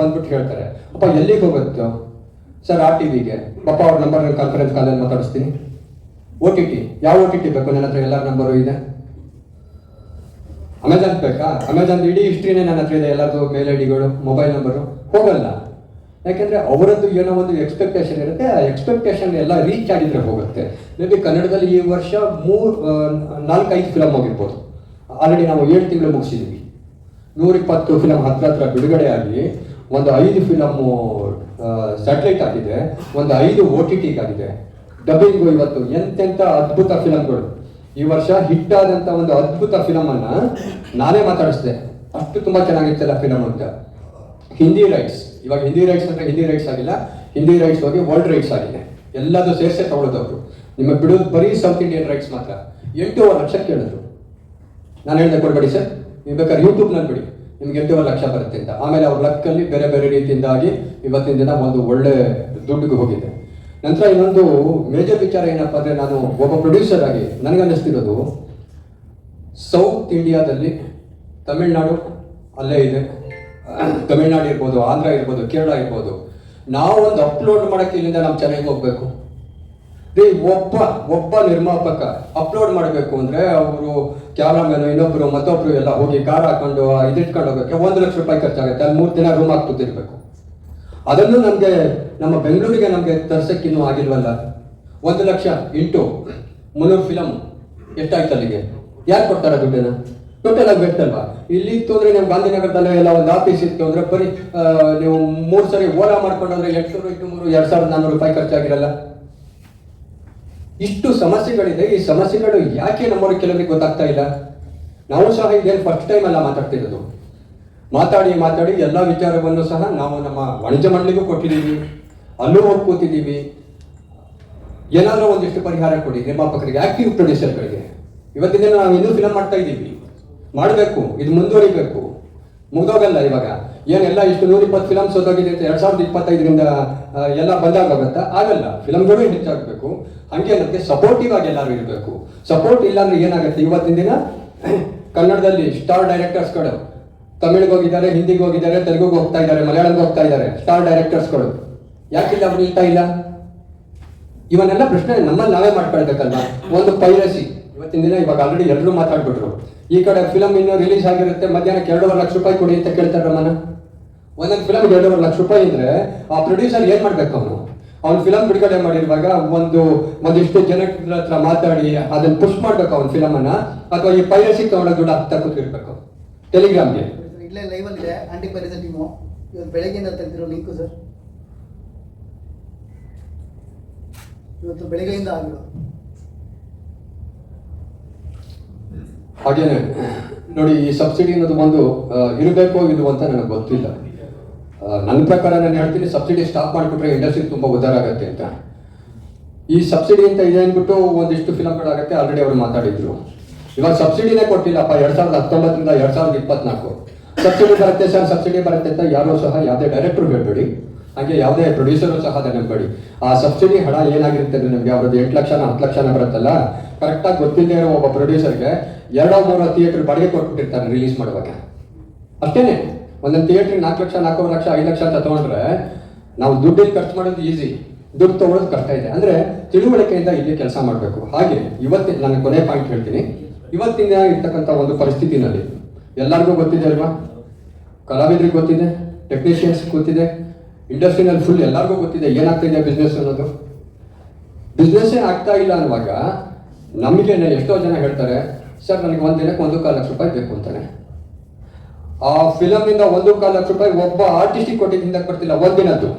ಬಂದ್ಬಿಟ್ಟು ಹೇಳ್ತಾರೆ. ಅಪ್ಪ, ಎಲ್ಲಿಗೆ ಹೋಗುತ್ತೋ? ಸರ್ ಆ ಟಿ ವಿಗೆ ಪಪ್ಪ ಅವ್ರ ನಂಬರ್ ಕಾನ್ಫರೆನ್ಸ್ ಕಾಲಲ್ಲಿ ಮಾತಾಡಿಸ್ತೀನಿ. ಓ ಟಿ ಟಿ ಯಾವ ಓ ಟಿ ಟಿ ಬೇಕು? ನನ್ನ ಹತ್ರ ಎಲ್ಲರ ನಂಬರು ಇದೆ. ಅಮೆಜಾನ್ ಬೇಕಾ? ಅಮೆಜಾನ್ ಇಡೀ ಹಿಸ್ಟ್ರಿನೇ ನನ್ನ ಹತ್ರ ಇದೆ. ಎಲ್ಲರದು ಮೇಲ್ ಐ ಡಿಗಳು ಮೊಬೈಲ್ ನಂಬರು ಹೋಗಲ್ಲ. ಯಾಕೆಂದ್ರೆ ಅವರದ್ದು ಏನೋ ಒಂದು ಎಕ್ಸ್ಪೆಕ್ಟೇಷನ್ ಇರುತ್ತೆ, ಆ ಎಕ್ಸ್ಪೆಕ್ಟೇಷನ್ ಎಲ್ಲ ರೀಚ್ ಆಗಿದ್ರೆ ಹೋಗುತ್ತೆ. ಮೇ ಕನ್ನಡದಲ್ಲಿ ಈ ವರ್ಷ ಮೂರು ನಾಲ್ಕೈದು ಫಿಲಮ್ ಆಗಿರ್ಬೋದು ಆಲ್ರೆಡಿ ನಾವು ಏಳು ತಿಂಗಳು ಮುಗಿಸಿದ್ವಿ. ನೂರಿಪ್ಪತ್ತು ಫಿಲಮ್ ಹತ್ರ ಹತ್ರ ಬಿಡುಗಡೆ ಆಗಿ, ಒಂದು ಐದು ಫಿಲಮ್ಮು ಸ್ಯಾಟಲೈಟ್ ಆಗಿದೆ, ಒಂದು ಐದು ಓ ಟಿ ಟಿಗೆ ಆಗಿದೆ ಡಬ್ಬಿಂಗು ಇವತ್ತು ಎಂತೆಂಥ ಅದ್ಭುತ ಫಿಲಮ್ಗಳು ಈ ವರ್ಷ ಹಿಟ್ ಆದಂತ ಒಂದು ಅದ್ಭುತ ಫಿಲಮನ್ನು ನಾನೇ ಮಾತಾಡಿಸಿದೆ. ಅಷ್ಟು ತುಂಬಾ ಚೆನ್ನಾಗಿತ್ತಲ್ಲ ಫಿಲಮ್ ಅಂತ. ಹಿಂದಿ ರೈಟ್ಸ್ ಇವಾಗ ಹಿಂದಿ ರೈಟ್ಸ್ ಅಂದ್ರೆ ಹಿಂದಿ ರೈಟ್ಸ್ ಆಗಿಲ್ಲ, ಹಿಂದಿ ರೈಟ್ಸ್ ಹೋಗಿ ವರ್ಲ್ಡ್ ರೈಟ್ಸ್ ಆಗಿದೆ. ಎಲ್ಲದೂ ಸೇರಿಸೇ ತಗೊಳ್ಳೋದವ್ರು ನಿಮಗೆ ಬಿಡೋದು ಬರೀ ಸೌತ್ ಇಂಡಿಯನ್ ರೈಟ್ಸ್ ಮಾತ್ರ. ಎಂಟೂವರೆ ಲಕ್ಷ ಕೇಳಿದ್ರು. ನಾನು ಹೇಳಿದೆ ಕೊಡ್ಬೇಡಿ ಸರ್. ನೀವು ಬೇಕಾದ್ರೆ ಯೂಟ್ಯೂಬ್ನಲ್ಲಿ ಬಿಡಿ. ನಿಮ್ಗೆ ಎಂಟೂವರೆ ಲಕ್ಷ ಬರುತ್ತೆ ಅಂತ. ಆಮೇಲೆ ಅವ್ರ ಲಕ್ಕಲ್ಲಿ ಬೇರೆ ಬೇರೆ ರೀತಿಯಿಂದಾಗಿ ಇವತ್ತಿನ ದಿನ ಒಂದು ಒಳ್ಳೆ ದುಡ್ಡಿಗೆ ಹೋಗಿದೆ. ನಂತರ ಇನ್ನೊಂದು ಮೇಜರ್ ವಿಚಾರ ಏನಪ್ಪ ಅಂದ್ರೆ ನಾನು ಒಬ್ಬ ಪ್ರೊಡ್ಯೂಸರ್ ಆಗಿ ನನಗನ್ನಿಸ್ತಿರೋದು ಸೌತ್ ಇಂಡಿಯಾದಲ್ಲಿ ತಮಿಳ್ನಾಡು ಅಲ್ಲೇ ಇದೆ. ತಮಿಳ್ನಾಡು ಇರ್ಬೋದು, ಆಂಧ್ರ ಇರ್ಬೋದು, ಕೇರಳ ಇರ್ಬೋದು. ಒಂದು ಅಪ್ಲೋಡ್ ಮಾಡೋಕ್ಕೆ ಇಲ್ಲಿಂದ ನಮ್ಮ ಚೆನ್ನಾಗಿ ಹೋಗ್ಬೇಕು. ರೀ ಒಬ್ಬ ಒಬ್ಬ ನಿರ್ಮಾಪಕ ಅಪ್ಲೋಡ್ ಮಾಡಬೇಕು ಅಂದ್ರೆ ಅವರು ಕ್ಯಾಮ್ರಾಮನ್ ಇನ್ನೊಬ್ರು ಮತ್ತೊಬ್ರು ಎಲ್ಲ ಹೋಗಿ ಕಾರ್ ಹಾಕೊಂಡು ಇದಿಟ್ಕೊಂಡು ಹೋಗಕ್ಕೆ ಒಂದು ಲಕ್ಷ ರೂಪಾಯಿ ಖರ್ಚಾಗುತ್ತೆ. ಅಲ್ಲಿ ಮೂರು ದಿನ ರೂಮ್ ಹಾಕಿ ಕೂತಿರ್ಬೇಕು ಅದನ್ನು ನಮಗೆ, ನಮ್ಮ ಬೆಂಗಳೂರಿಗೆ ನಮಗೆ ತರ್ಸಕ್ಕಿನ್ನೂ ಆಗಿಲ್ವಲ್ಲ? ಒಂದು ಲಕ್ಷ ಇಂಟು ಮುನ್ನೂರು ಫಿಲಮ್ ಎಷ್ಟಾಯ್ತು ಅಲ್ಲಿಗೆ? ಯಾರು ಕೊಡ್ತಾರೆ ದುಡ್ಡನ್ನ? ಟೋಟಲ್ ಆಗಿ ಬೇಕಲ್ವಾ ಇಲ್ಲಿ ಇತ್ತು ಅಂದ್ರೆ ನಮ್ಮ ಗಾಂಧಿನಗರದಲ್ಲೇ ಎಲ್ಲ ಒಂದು ಆಫೀಸ್ ಇತ್ತು ಅಂದ್ರೆ ಬರೀ ನೀವು ಮೂರು ಸರಿ ಓಲಾ ಮಾಡ್ಕೊಂಡ್ರೆ ಎಂಟು ನೂರು ಎಂಟು ಮೂರು, ಎರಡ್ ಸಾವಿರದ ನಾನ್ನೂರು ರೂಪಾಯಿ ಖರ್ಚಾಗಿರಲ್ಲ. ಇಷ್ಟು ಸಮಸ್ಯೆಗಳಿದೆ. ಈ ಸಮಸ್ಯೆಗಳು ಯಾಕೆ ನಮ್ಮವ್ರಿಗೆ ಕೆಲವರಿಗೆ ಗೊತ್ತಾಗ್ತಾ ಇಲ್ಲ? ನಾವು ಸಹ ಇದೇನು ಫಸ್ಟ್ ಟೈಮ್ ಅಲ್ಲ ಮಾತಾಡ್ತಿರೋದು. ಮಾತಾಡಿ ಮಾತಾಡಿ ಎಲ್ಲ ವಿಚಾರವನ್ನು ಸಹ ನಾವು ನಮ್ಮ ವಾಣಿಜ್ಯ ಮಂಡಳಿಗೂ ಕೊಟ್ಟಿದ್ದೀವಿ. ಅಲ್ಲೂ ಹೋಗಿ ಕೂತಿದ್ದೀವಿ ಏನಾದರೂ ಒಂದಿಷ್ಟು ಪರಿಹಾರ ಕೊಡಿ ನಿರ್ಮಾಪಕರಿಗೆ ಆಕ್ಟಿವ್ ಪ್ರೊಡ್ಯೂಸರ್ಗಳಿಗೆ ಇವತ್ತಿನ ನಾವು ಇನ್ನೂ ಫಿಲಮ್ ಮಾಡ್ತಾ ಇದ್ದೀವಿ. ಮಾಡಬೇಕು, ಇದು ಮುಂದುವರಿಬೇಕು. ಮುಗ್ದೋಗಲ್ಲ ಇವಾಗ. ಏನೆಲ್ಲ ಇಷ್ಟು ನೂರ ಇಪ್ಪತ್ತು ಫಿಲಮ್ ಸೋತೋಗಿದೆ ಅಂತ ಎರಡ್ ಸಾವಿರದ ಇಪ್ಪತ್ತೈದರಿಂದ ಎಲ್ಲ ಬಂದಾಗೋಗುತ್ತಾ ಆಗಲ್ಲ. ಫಿಲಮ್ಗಳು ಹೆಚ್ಚಾಗಬೇಕು. ಹಂಗೆ ಅದಕ್ಕೆ ಸಪೋರ್ಟಿವ್ ಆಗಿ ಎಲ್ಲರೂ ಇರಬೇಕು. ಸಪೋರ್ಟ್ ಇಲ್ಲ ಅಂದ್ರೆ ಏನಾಗುತ್ತೆ? ಇವತ್ತಿನ ದಿನ [coughs] ಕನ್ನಡದಲ್ಲಿ ಸ್ಟಾರ್ ಡೈರೆಕ್ಟರ್ಸ್ಗಳು ತಮಿಳಿಗೆ ಹೋಗಿದ್ದಾರೆ, ಹಿಂದಿಗೆ ಹೋಗಿದ್ದಾರೆ, ತೆಲುಗುಗೆ ಹೋಗ್ತಾ ಇದ್ದಾರೆ, ಮಲಯಾಳಂಗೆ ಹೋಗ್ತಾ ಇದ್ದಾರೆ. ಸ್ಟಾರ್ ಡೈರೆಕ್ಟರ್ಸ್ಗಳು ಯಾಕಿಲ್ಲ ಅವ್ರು ನಿಲ್ತಾ ಇಲ್ಲ? ಇವನ್ನೆಲ್ಲ ಪ್ರಶ್ನೆ ನಮ್ಮಲ್ಲಿ ನಾವೇ ಮಾಡ್ಕೊಳ್ಬೇಕಲ್ವಾ? ಒಂದು ಪೈರಸಿ ಇವತ್ತಿನ ದಿನ ಇವಾಗ ಆಲ್ರೆಡಿ ಎಲ್ಲರೂ ಮಾತಾಡ್ಬಿಟ್ರು. ಈ ಕಡೆ ಫಿಲಮ್ ಇನ್ನೂ ರಿಲೀಸ್ ಆಗಿರುತ್ತೆ. ಮಧ್ಯಾಹ್ನಕ್ಕೆ ಎರಡೂವರೆ ಲಕ್ಷ ರೂಪಾಯಿ ಕೊಡಿ ಅಂತ ಕೇಳ್ತಾರೆ ನಮ್ಮನ್ನ ಒಂದೊಂದು ಫಿಲಮ್ ಎರಡೂವರೆ ಲಕ್ಷ ರೂಪಾಯಿ ಇದ್ರೆ ಆ ಪ್ರೊಡ್ಯೂಸರ್ ಏನ್ ಮಾಡ್ಬೇಕು ಅವನು? ಅವ್ನು ಫಿಲಮ್ ಬಿಡುಗಡೆ ಮಾಡಿರುವಾಗ ಒಂದು ಒಂದಿಷ್ಟು ಜನಗಳ ಹತ್ರ ಮಾತಾಡಿ ಅದನ್ನ ಪುಷ್ ಮಾಡ್ಬೇಕು ಅವ್ನ ಫಿಲಮ್ ಅನ್ನ, ಅಥವಾ ಈ ಪೈರಸಿ ತಗೊಂಡ ದುಡ್ಡು ಹಾಕ್ತಾ ಕೂತಿರ್ಬೇಕು ಟೆಲಿಗ್ರಾಮ್ಗೆ
ಇಲ್ಲೇ ಲೈವ್ ಅಲ್ಲಿ ಇದೆ ಇವತ್ತು ಬೆಳಗ್ಗೆಯಿಂದ ತೆಗೆದಿರೋ ಸರ್. ಇವತ್ತು ಬೆಳಗ್ಗೆಯಿಂದ ಆಗಿರೋದು.
ಹಾಗೇನೆ, ನೋಡಿ, ಈ ಸಬ್ಸಿಡಿ ಅನ್ನೋದು ಒಂದು ಇರಬೇಕೋ, ಇದು ಅಂತ ನನಗೆ ಗೊತ್ತಿಲ್ಲ. ನನ್ನ ಪ್ರಕಾರ ನಾನು ಹೇಳ್ತೀನಿ ಸಬ್ಸಿಡಿ ಸ್ಟಾಪ್ ಮಾಡಿಬಿಟ್ರೆ ಇಂಡಸ್ಟ್ರಿ ತುಂಬಾ ಉದ್ದಾರ ಆಗುತ್ತೆ ಅಂತ. ಈ ಸಬ್ಸಿಡಿ ಅಂತ ಇದೆ ಅಂದ್ಬಿಟ್ಟು ಒಂದಿಷ್ಟು ಫಿಲಮ್ಗಳಾಗತ್ತೆ ಆಲ್ರೆಡಿ ಅವರು ಮಾತಾಡಿದ್ರು. ಇವಾಗ ಸಬ್ಸಿಡಿನೇ ಕೊಟ್ಟಿಲ್ಲಪ್ಪ, ಎರಡ್ ಸಾವಿರದ ಹತ್ತೊಂಬತ್ತರಿಂದ ಎರಡ್ ಸಾವಿರದ ಇಪ್ಪತ್ನಾಲ್ಕು. ಸಬ್ಸಿಡಿ ಬರುತ್ತೆ ಸರ್ ಸಬ್ಸಿಡಿ ಬರುತ್ತೆ ಅಂತ ಯಾರು ಸಹ ಯಾವುದೇ ಡೈರೆಕ್ಟರ್ ಹೇಳ್ಬೇಡಿ. ಹಾಗೆ ಯಾವುದೇ ಪ್ರೊಡ್ಯೂಸರು ಸಹ ಅದನ್ನು ನಂಬೇಡಿ ಆ ಸಬ್ಸಿಡಿ ಹಣ ಏನಾಗಿರುತ್ತೆ ಅಂದ್ರೆ ನಿಮಗೆ ಅವ್ರದ್ದು ಎಂಟು ಲಕ್ಷನ ಹತ್ತು ಲಕ್ಷನ ಬರುತ್ತಲ್ಲ ಕರೆಕ್ಟಾಗಿ ಗೊತ್ತಿಲ್ಲದೆ ಇರೋ ಒಬ್ಬ ಪ್ರೊಡ್ಯೂಸರ್ಗೆ ಎರಡೋ ಮೂರೋ ಥಿಯೇಟರ್ ಬಾಡಿಗೆ ಕೊಟ್ಬಿಟ್ಟಿರ್ತಾರೆ ರಿಲೀಸ್ ಮಾಡುವಾಗ. ಅಷ್ಟೇನೆ. ಒಂದೊಂದು ಥಿಯೇಟ್ರಿಗೆ ನಾಲ್ಕು ಲಕ್ಷ, ನಾಲ್ಕೂವರೆ ಲಕ್ಷ, ಐದು ಲಕ್ಷ ಅಂತ ತಗೊಂಡ್ರೆ ನಾವು ದುಡ್ಡಿಗೆ ಖರ್ಚು ಮಾಡೋದು ಈಸಿ ದುಡ್ಡು ತಗೊಳ್ಳೋದು ಕಷ್ಟ ಇದೆ. ಅಂದ್ರೆ ತಿಳುವಳಿಕೆಯಿಂದ ಇಲ್ಲಿ ಕೆಲಸ ಮಾಡಬೇಕು. ಹಾಗೆ ಇವತ್ತಿನ ನಾನು ಕೊನೆ ಪಾಯಿಂಟ್ ಹೇಳ್ತೀನಿ. ಇವತ್ತಿನ ಇರ್ತಕ್ಕಂಥ ಒಂದು ಪರಿಸ್ಥಿತಿನಲ್ಲಿ ಎಲ್ಲರಿಗೂ ಗೊತ್ತಿದೆ ಅಲ್ವಾ? ಕಲಾವಿದ್ರಿಗೆ ಗೊತ್ತಿದೆ ಟೆಕ್ನಿಷಿಯನ್ಸ್ ಗೊತ್ತಿದೆ ಇಂಡಸ್ಟ್ರಿನಲ್ಲಿ ಫುಲ್ ಎಲ್ಲರಿಗೂ ಗೊತ್ತಿದೆ, ಏನಾಗ್ತಿದೆ ಬಿಸ್ನೆಸ್ ಅನ್ನೋದು? ಬಿಸ್ನೆಸ್ಸೇ ಆಗ್ತಾ ಇಲ್ಲ ಅನ್ನುವಾಗ ನಮಗೇನೆ ಎಷ್ಟೋ ಜನ ಹೇಳ್ತಾರೆ ಸರ್ ನನಗೆ ಒಂದು ದಿನಕ್ಕೆ ಒಂದು ಕಾಲು ಲಕ್ಷ ರೂಪಾಯಿ ಬೇಕು ಅಂತಾನೆ ಆ ಫಿಲಮಿಂದ ಒಂದು ಕಾಲು ಲಕ್ಷ ರೂಪಾಯಿ ಒಬ್ಬ ಆರ್ಟಿಸ್ಟಿಗೆ ಕೊಟ್ಟಿದ್ದಿಂದ ಬರ್ತಿಲ್ಲ, ಒಂದಿನದ್ದು.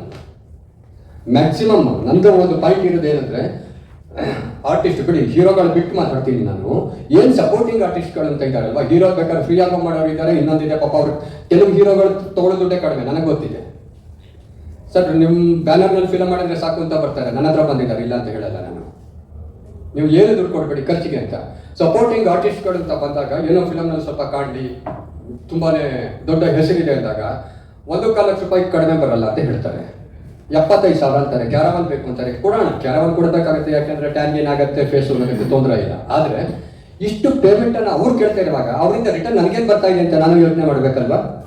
ಮ್ಯಾಕ್ಸಿಮಮ್ ನಂದು ಒಂದು ಪಾಯಿಂಟ್ ಇರೋದು ಏನಂದ್ರೆ ಆರ್ಟಿಸ್ಟ್ ಬಿಡಿ ಹೀರೋಗಳು ಬಿಟ್ಟು ಮಾತಾಡ್ತೀನಿ ನಾನು. ಏನ್ ಸಪೋರ್ಟಿಂಗ್ ಆರ್ಟಿಸ್ಟ್ಗಳು ಅಂತ ಇದ್ದಾರಲ್ವಾ? ಹೀರೋ ಬೇಕಾದ್ರೆ ಫ್ರೀ ಆಗಿ ಮಾಡೋರು ಇದ್ದಾರೆ, ಇನ್ನೊಂದಿದೆ ಪಾಪ ಅವ್ರು. ಕೆಲವು ಹೀರೋಗಳು ತಗೊಳ್ಳೋ ದುಡ್ಡೇ ಕಡಿಮೆ, ನನಗೆ ಗೊತ್ತಿದೆ. ಸರ್ ನಿಮ್ಮ ಬ್ಯಾನರ್ನಲ್ಲಿ ಫಿಲಮ್ ಮಾಡಿದ್ರೆ ಸಾಕು ಅಂತ ಬರ್ತಾರೆ. ನನ್ನ ಹತ್ರ ಬಂದಿದ್ದಾರೆ, ಇಲ್ಲ ಅಂತ ಹೇಳಲ್ಲ ನಾನು. ನೀವು ಏನು ದುಡ್ಡು ಕೊಡಬೇಡಿ, ಖರ್ಚಿಗೆ ಅಂತ. ಸಪೋರ್ಟಿಂಗ್ ಆರ್ಟಿಸ್ಟ್ಗಳು ಅಂತ ಬಂದಾಗ, ಏನೋ ಫಿಲಮ್ನಲ್ಲಿ ಸ್ವಲ್ಪ ಕಾಣಲಿ, ತುಂಬಾನೇ ದೊಡ್ಡ ಹೆಸರಿದೆ ಅಂದಾಗ, ಒಂದು ಕಾಲು ಲಕ್ಷ ರೂಪಾಯಿ ಕಡಿಮೆ ಬರಲ್ಲ ಅಂತ ಹೇಳ್ತಾರೆ. ಎಪ್ಪತ್ತೈದು ಸಾವಿರ ಅಂತಾರೆ ಕ್ಯಾರವನ್ ಬೇಕು ಅಂತಾರೆ. ಕೊಡೋಣ ಕ್ಯಾರವನ್ ಕೊಡಬೇಕಾಗುತ್ತೆ ಯಾಕೆಂದ್ರೆ ಟ್ಯಾನ್ ಏನಾಗುತ್ತೆ ಫೇಸ್ ನನಗೆ ತೊಂದರೆ ಇಲ್ಲ. ಆದ್ರೆ, ಇಷ್ಟು ಪೇಮೆಂಟ್ ಅನ್ನ ಅವ್ರು ಕೇಳ್ತಾ ಇರುವಾಗ, ಅವರಿಂದ ರಿಟರ್ನ್ ನನಗೇನು ಬರ್ತಾ ಇದೆ ಅಂತ ನಾನು ಯೋಚನೆ ಮಾಡಬೇಕಲ್ವಾ?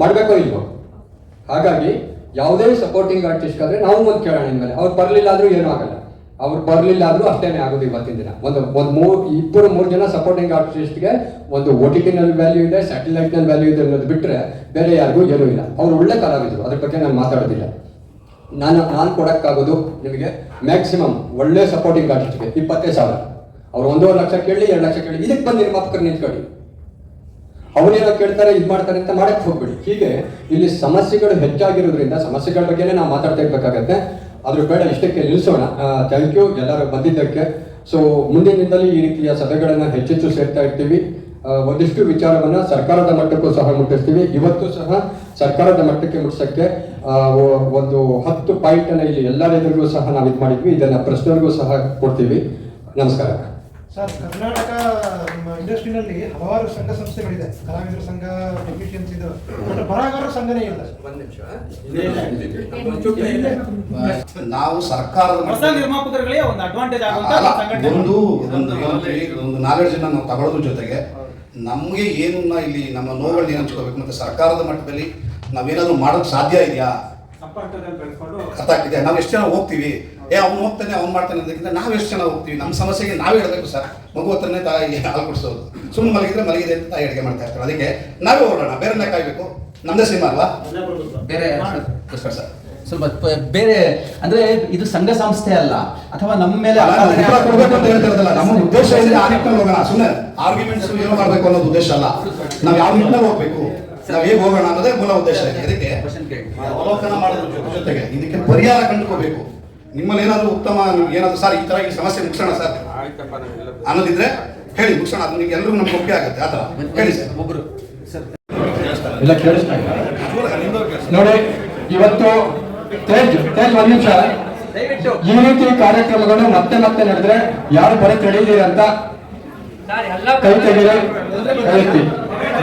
ಮಾಡಬೇಕೋ ಇಲ್ವೋ? ಹಾಗಾಗಿ ಯಾವುದೇ ಸಪೋರ್ಟಿಂಗ್ ಆರ್ಟಿಸ್ಟ್ ಆದರೆ ನಾವು ಒಂದು ಕೇಳೋಣ ಇನ್ಮೇಲೆ ಅವ್ರು ಬರಲಿಲ್ಲ ಆದರೂ ಏನೂ ಆಗಲ್ಲ. ಅವ್ರು ಬರಲಿಲ್ಲ ಆದರೂ ಅಷ್ಟೇನೆ ಆಗೋದು ಇವತ್ತಿನ ದಿನ. ಒಂದು ಒಂದು ಮೂರು ಇಬ್ಬರು ಮೂರು ಜನ ಸಪೋರ್ಟಿಂಗ್ ಆರ್ಟಿಸ್ಟ್ಗೆ ಒಂದು ಒ ಟಿ ವ್ಯಾಲ್ಯೂ ಇದೆ ಸ್ಯಾಟಲೈಟ್ನಲ್ಲಿ ವ್ಯಾಲ್ಯೂ ಇದೆ ಅನ್ನೋದು ಬಿಟ್ಟರೆ ಬೇರೆ ಯಾರಿಗೂ ಏನೂ ಇಲ್ಲ. ಅವ್ರು ಒಳ್ಳೆ ಕಲಾವಿದರು. ಅದ್ರ ಬಗ್ಗೆ ನಾನು ಮಾತಾಡೋದಿಲ್ಲ. ನಾನು ನಾನು ಕೊಡೋಕ್ಕಾಗೋದು ನಿಮಗೆ ಮ್ಯಾಕ್ಸಿಮಮ್ ಒಳ್ಳೆ ಸಪೋರ್ಟಿಂಗ್ ಆರ್ಟಿಸ್ಟ್ಗೆ ಇಪ್ಪತ್ತೇ ಸಾವಿರ. ಅವ್ರು ಒಂದೂವರೆ ಲಕ್ಷ ಕೇಳಿ, ಎರಡು ಲಕ್ಷ ಕೇಳಿ. ಇದಕ್ಕೆ ಬಂದು ನಿರ್ಮಾಪಕರು ನಿಂತ್ಕೊಳ್ಳಿ. ಅವನೇನೋ ಕೇಳ್ತಾರೆ, ಇದು ಮಾಡ್ತಾರೆ ಅಂತ ಮಾಡಕ್ಕೆ ಹೋಗ್ಬೇಡಿ. ಹೀಗೆ ಇಲ್ಲಿ ಸಮಸ್ಯೆಗಳು ಹೆಚ್ಚಾಗಿರೋದ್ರಿಂದ, ಸಮಸ್ಯೆಗಳ ಬಗ್ಗೆನೇ ನಾವು ಮಾತಾಡ್ತಾ ಇರ್ಬೇಕಾಗತ್ತೆ. ಅದ್ರ ಬೇಡ, ಇಷ್ಟಕ್ಕೆ ನಿಲ್ಲಿಸೋಣ ಥ್ಯಾಂಕ್ ಯು ಎಲ್ಲರೂ ಬಂದಿದ್ದಕ್ಕೆ. ಸೊ ಮುಂದಿನ ದಿನದಲ್ಲಿ ಈ ರೀತಿಯ ಸಭೆಗಳನ್ನು ಹೆಚ್ಚೆಚ್ಚು ಸೇರ್ತಾ ಇರ್ತೀವಿ. ಒಂದಿಷ್ಟು ವಿಚಾರವನ್ನ ಸರ್ಕಾರದ ಮಟ್ಟಕ್ಕೂ ಸಹ ಮುಟ್ಟಿಸ್ತೀವಿ ಇವತ್ತು ಸಹ ಸರ್ಕಾರದ ಮಟ್ಟಕ್ಕೆ ಮುಟ್ಸಕ್ಕೆ ಒಂದು ಹತ್ತು ಪಾಯಿಂಟ್ ಅನ್ನ ಇಲ್ಲಿ ಎಲ್ಲರೆದುರಿಗೂ ಸಹ ನಾವು ಇದು ಮಾಡಿದ್ವಿ. ಇದನ್ನು ಪ್ರಶ್ನೆಗಳಿಗೂ ಸಹ ಕೊಡ್ತೀವಿ. ನಮಸ್ಕಾರ.
ಸರ್ ಕರ್ನಾಟಕ ಇಂಡಸ್ಟ್ರಿನಲ್ಲಿ ಹಲವಾರು ಸಂಘ ಸಂಸ್ಥೆಗಳಿದೆ. ಕಲಾವಿದರ ಸಂಘ ಟೆಕ್ನಿಷಿಯನ್ಸ್ ಇದು. ಬಟ್ ಬರಹಗಾರರ ಸಂಘನೇ ಇಲ್ಲ.
ನಾವು ಸರ್ಕಾರದ
ಹೊಸ ನಿರ್ಮಾಪಕರುಗಳಿಗೆ ಒಂದು ಅಡ್ವಾಂಟೇಜ್ ಆಗುವಂತ
ಒಂದು ಒಂದು ನಾಲೆಡ್ಜ್ ನಾವು ತಗೊಳ್ಳೋದ್ರ ಜೊತೆಗೆ ನಮಗೆ ಏನನ್ನ ಇಲ್ಲಿ ನಮ್ಮ ನೋವುಗಳನ್ನ ಏನು ಹಂಚ್ಕೋಬೇಕು ಮತ್ತೆ ಸರ್ಕಾರದ ಮಟ್ಟದಲ್ಲಿ ನಾವೇನಾದ್ರೂ ಮಾಡೋಕೆ ಸಾಧ್ಯ ಇದೆಯಾ? ಅರ್ಥ ಆಗ್ತಿದೆ ನಾವು ಎಷ್ಟು ಜನ ಹೋಗ್ತೀವಿ? ಏ ಅವ್ನು ಹೋಗ್ತಾನೆ ಅವ್ನು ಮಾಡ್ತಾನೆ ಅದಕ್ಕಿಂತ ನಾವು ಎಷ್ಟು ಜನ ಹೋಗ್ತೀವಿ? ನಮ್ಮ ಸಮಸ್ಯೆಗೆ ನಾವೇ ಹೇಳಬೇಕು ಸರ್. ಮಗು ಹತ್ರನೇ ತಾಯಿ ಹಾಲು ಕುಡಿಸೋದು. ಸುಮ್ಮನೆ ಮಲಗಿದ್ರೆ ಮಲಗಿದೆ ಅಂತ ತಾಯಿ ಅಡುಗೆ ಮಾಡ್ತಾ ಇರ್ತಾರೆ. ಅದಕ್ಕೆ ನಾವೇ ಹೊರಡೋಣ. ಬೇರೆ ಕಾಯ್ಬೇಕು ನಮ್ದೇ ಸಿನಿಮಾ ಅಲ್ವಾ?
ಬೇರೆ
ಸರ್
ಸ್ವಲ್ಪ ಬೇರೆ ಅಂದ್ರೆ ಇದು ಸಂಘ ಸಂಸ್ಥೆ ಅಲ್ಲ. ಅಥವಾ ನಮ್ಮ ಮೇಲೆ
ನಮ್ಮ ಉದ್ದೇಶ ಇದೆ ಆ ನಿಟ್ಟಿನಲ್ಲಿ ಹೋಗೋಣ. ಸುಮ್ಮನೆ ಆರ್ಗ್ಯುಮೆಂಟ್ಸ್ ಏನು ಮಾಡಬೇಕು ಅನ್ನೋದು ಉದ್ದೇಶ ಅಲ್ಲ. ನಾವು ಯಾವ ನಿಟ್ಟಿನಲ್ಲಿ ಹೋಗ್ಬೇಕು? ನಾವು ಹೇಗೆ ಹೋಗೋಣ ಅನ್ನೋದೇ ಮೂಲ ಉದ್ದೇಶ ಇದೆ. ಇದಕ್ಕೆ ಅವಲೋಕನ ಮಾಡೋದ್ರ ಜೊತೆಗೆ ಇದಕ್ಕೆ ಪರಿಹಾರ ಕಂಡುಕೋಬೇಕು. ನಿಮ್ಮಲ್ಲಿ ಏನಾದ್ರೂ ಉತ್ತಮ ನಿಮ್ಗೆ ಏನಾದ್ರು ಸರ್ ಈ ತರ ಈ ಸಮಸ್ಯೆ ಮುಗಿಸೋಣ ಸರ್? ಅನ್ನೋದಿದ್ರೆ ಹೇಳಿ ಮುಗಿಸೋಣ. ಅದು ನಿಮ್ಗೆ ಎಲ್ಲರೂ ನಮ್ಗೆ ಒಪ್ಪಿಗೆ ಆಗುತ್ತೆ. ಆತರ ಥರ ಹೇಳಿ ಸರ್.
ಒಬ್ರು.
ಇಲ್ಲ ಕೇಳಿಸ್ತಾ ನೋಡಿ ಇವತ್ತು ತೇಜ್ ತೇಜ್ ಒಂದ್ ನಿಮಿಷ. ಈ ರೀತಿ ಕಾರ್ಯಕ್ರಮಗಳು ಮತ್ತೆ ಮತ್ತೆ ನಡೆದ್ರೆ ಯಾರು ಬರೀ ತಿಳಿದೀರಿ ಅಂತ ಕೈ ತೆಗೀರಿ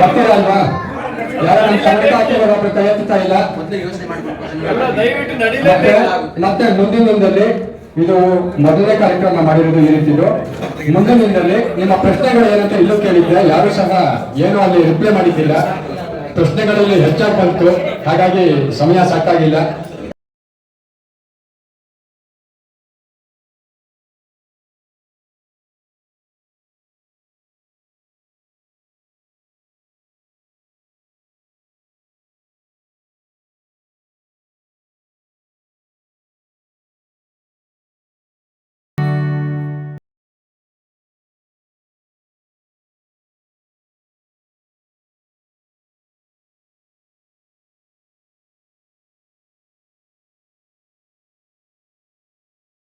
ಬರ್ತೀರಲ್ವಾ ಯಾರು ನಮ್ಮ ಕನ್ನಡ ಹಾಕಿರೋ ಒಬ್ರು ಕೈ ಎತ್ತಾ ಇಲ್ಲ.
ಮೊದಲು ಯೋಚನೆ ಮಾಡ್ಕೊಂಡು
ಮತ್ತೆ ಮತ್ತೆ ಮುಂದಿನ ದಿನದಲ್ಲಿ ಇದು ಮೊದಲನೇ ಕಾರ್ಯಕ್ರಮ ಮಾಡಿರೋದು ಈ ರೀತಿದು. ಮುಂದಿನ ದಿನದಲ್ಲಿ ನಿಮ್ಮ ಪ್ರಶ್ನೆಗಳು ಏನಂತ ಇಲ್ಲೂ ಕೇಳಿದ್ದೆ ಯಾರು ಸಹ ಏನು ಅಲ್ಲಿ ರಿಪ್ಲೈ ಮಾಡಿದ್ದಿಲ್ಲ. ಪ್ರಶ್ನೆಗಳಲ್ಲಿ ಹೆಚ್ಚಾಗಿ ಬಂತು. ಹಾಗಾಗಿ ಸಮಯ ಸಾಕಾಗಿಲ್ಲ.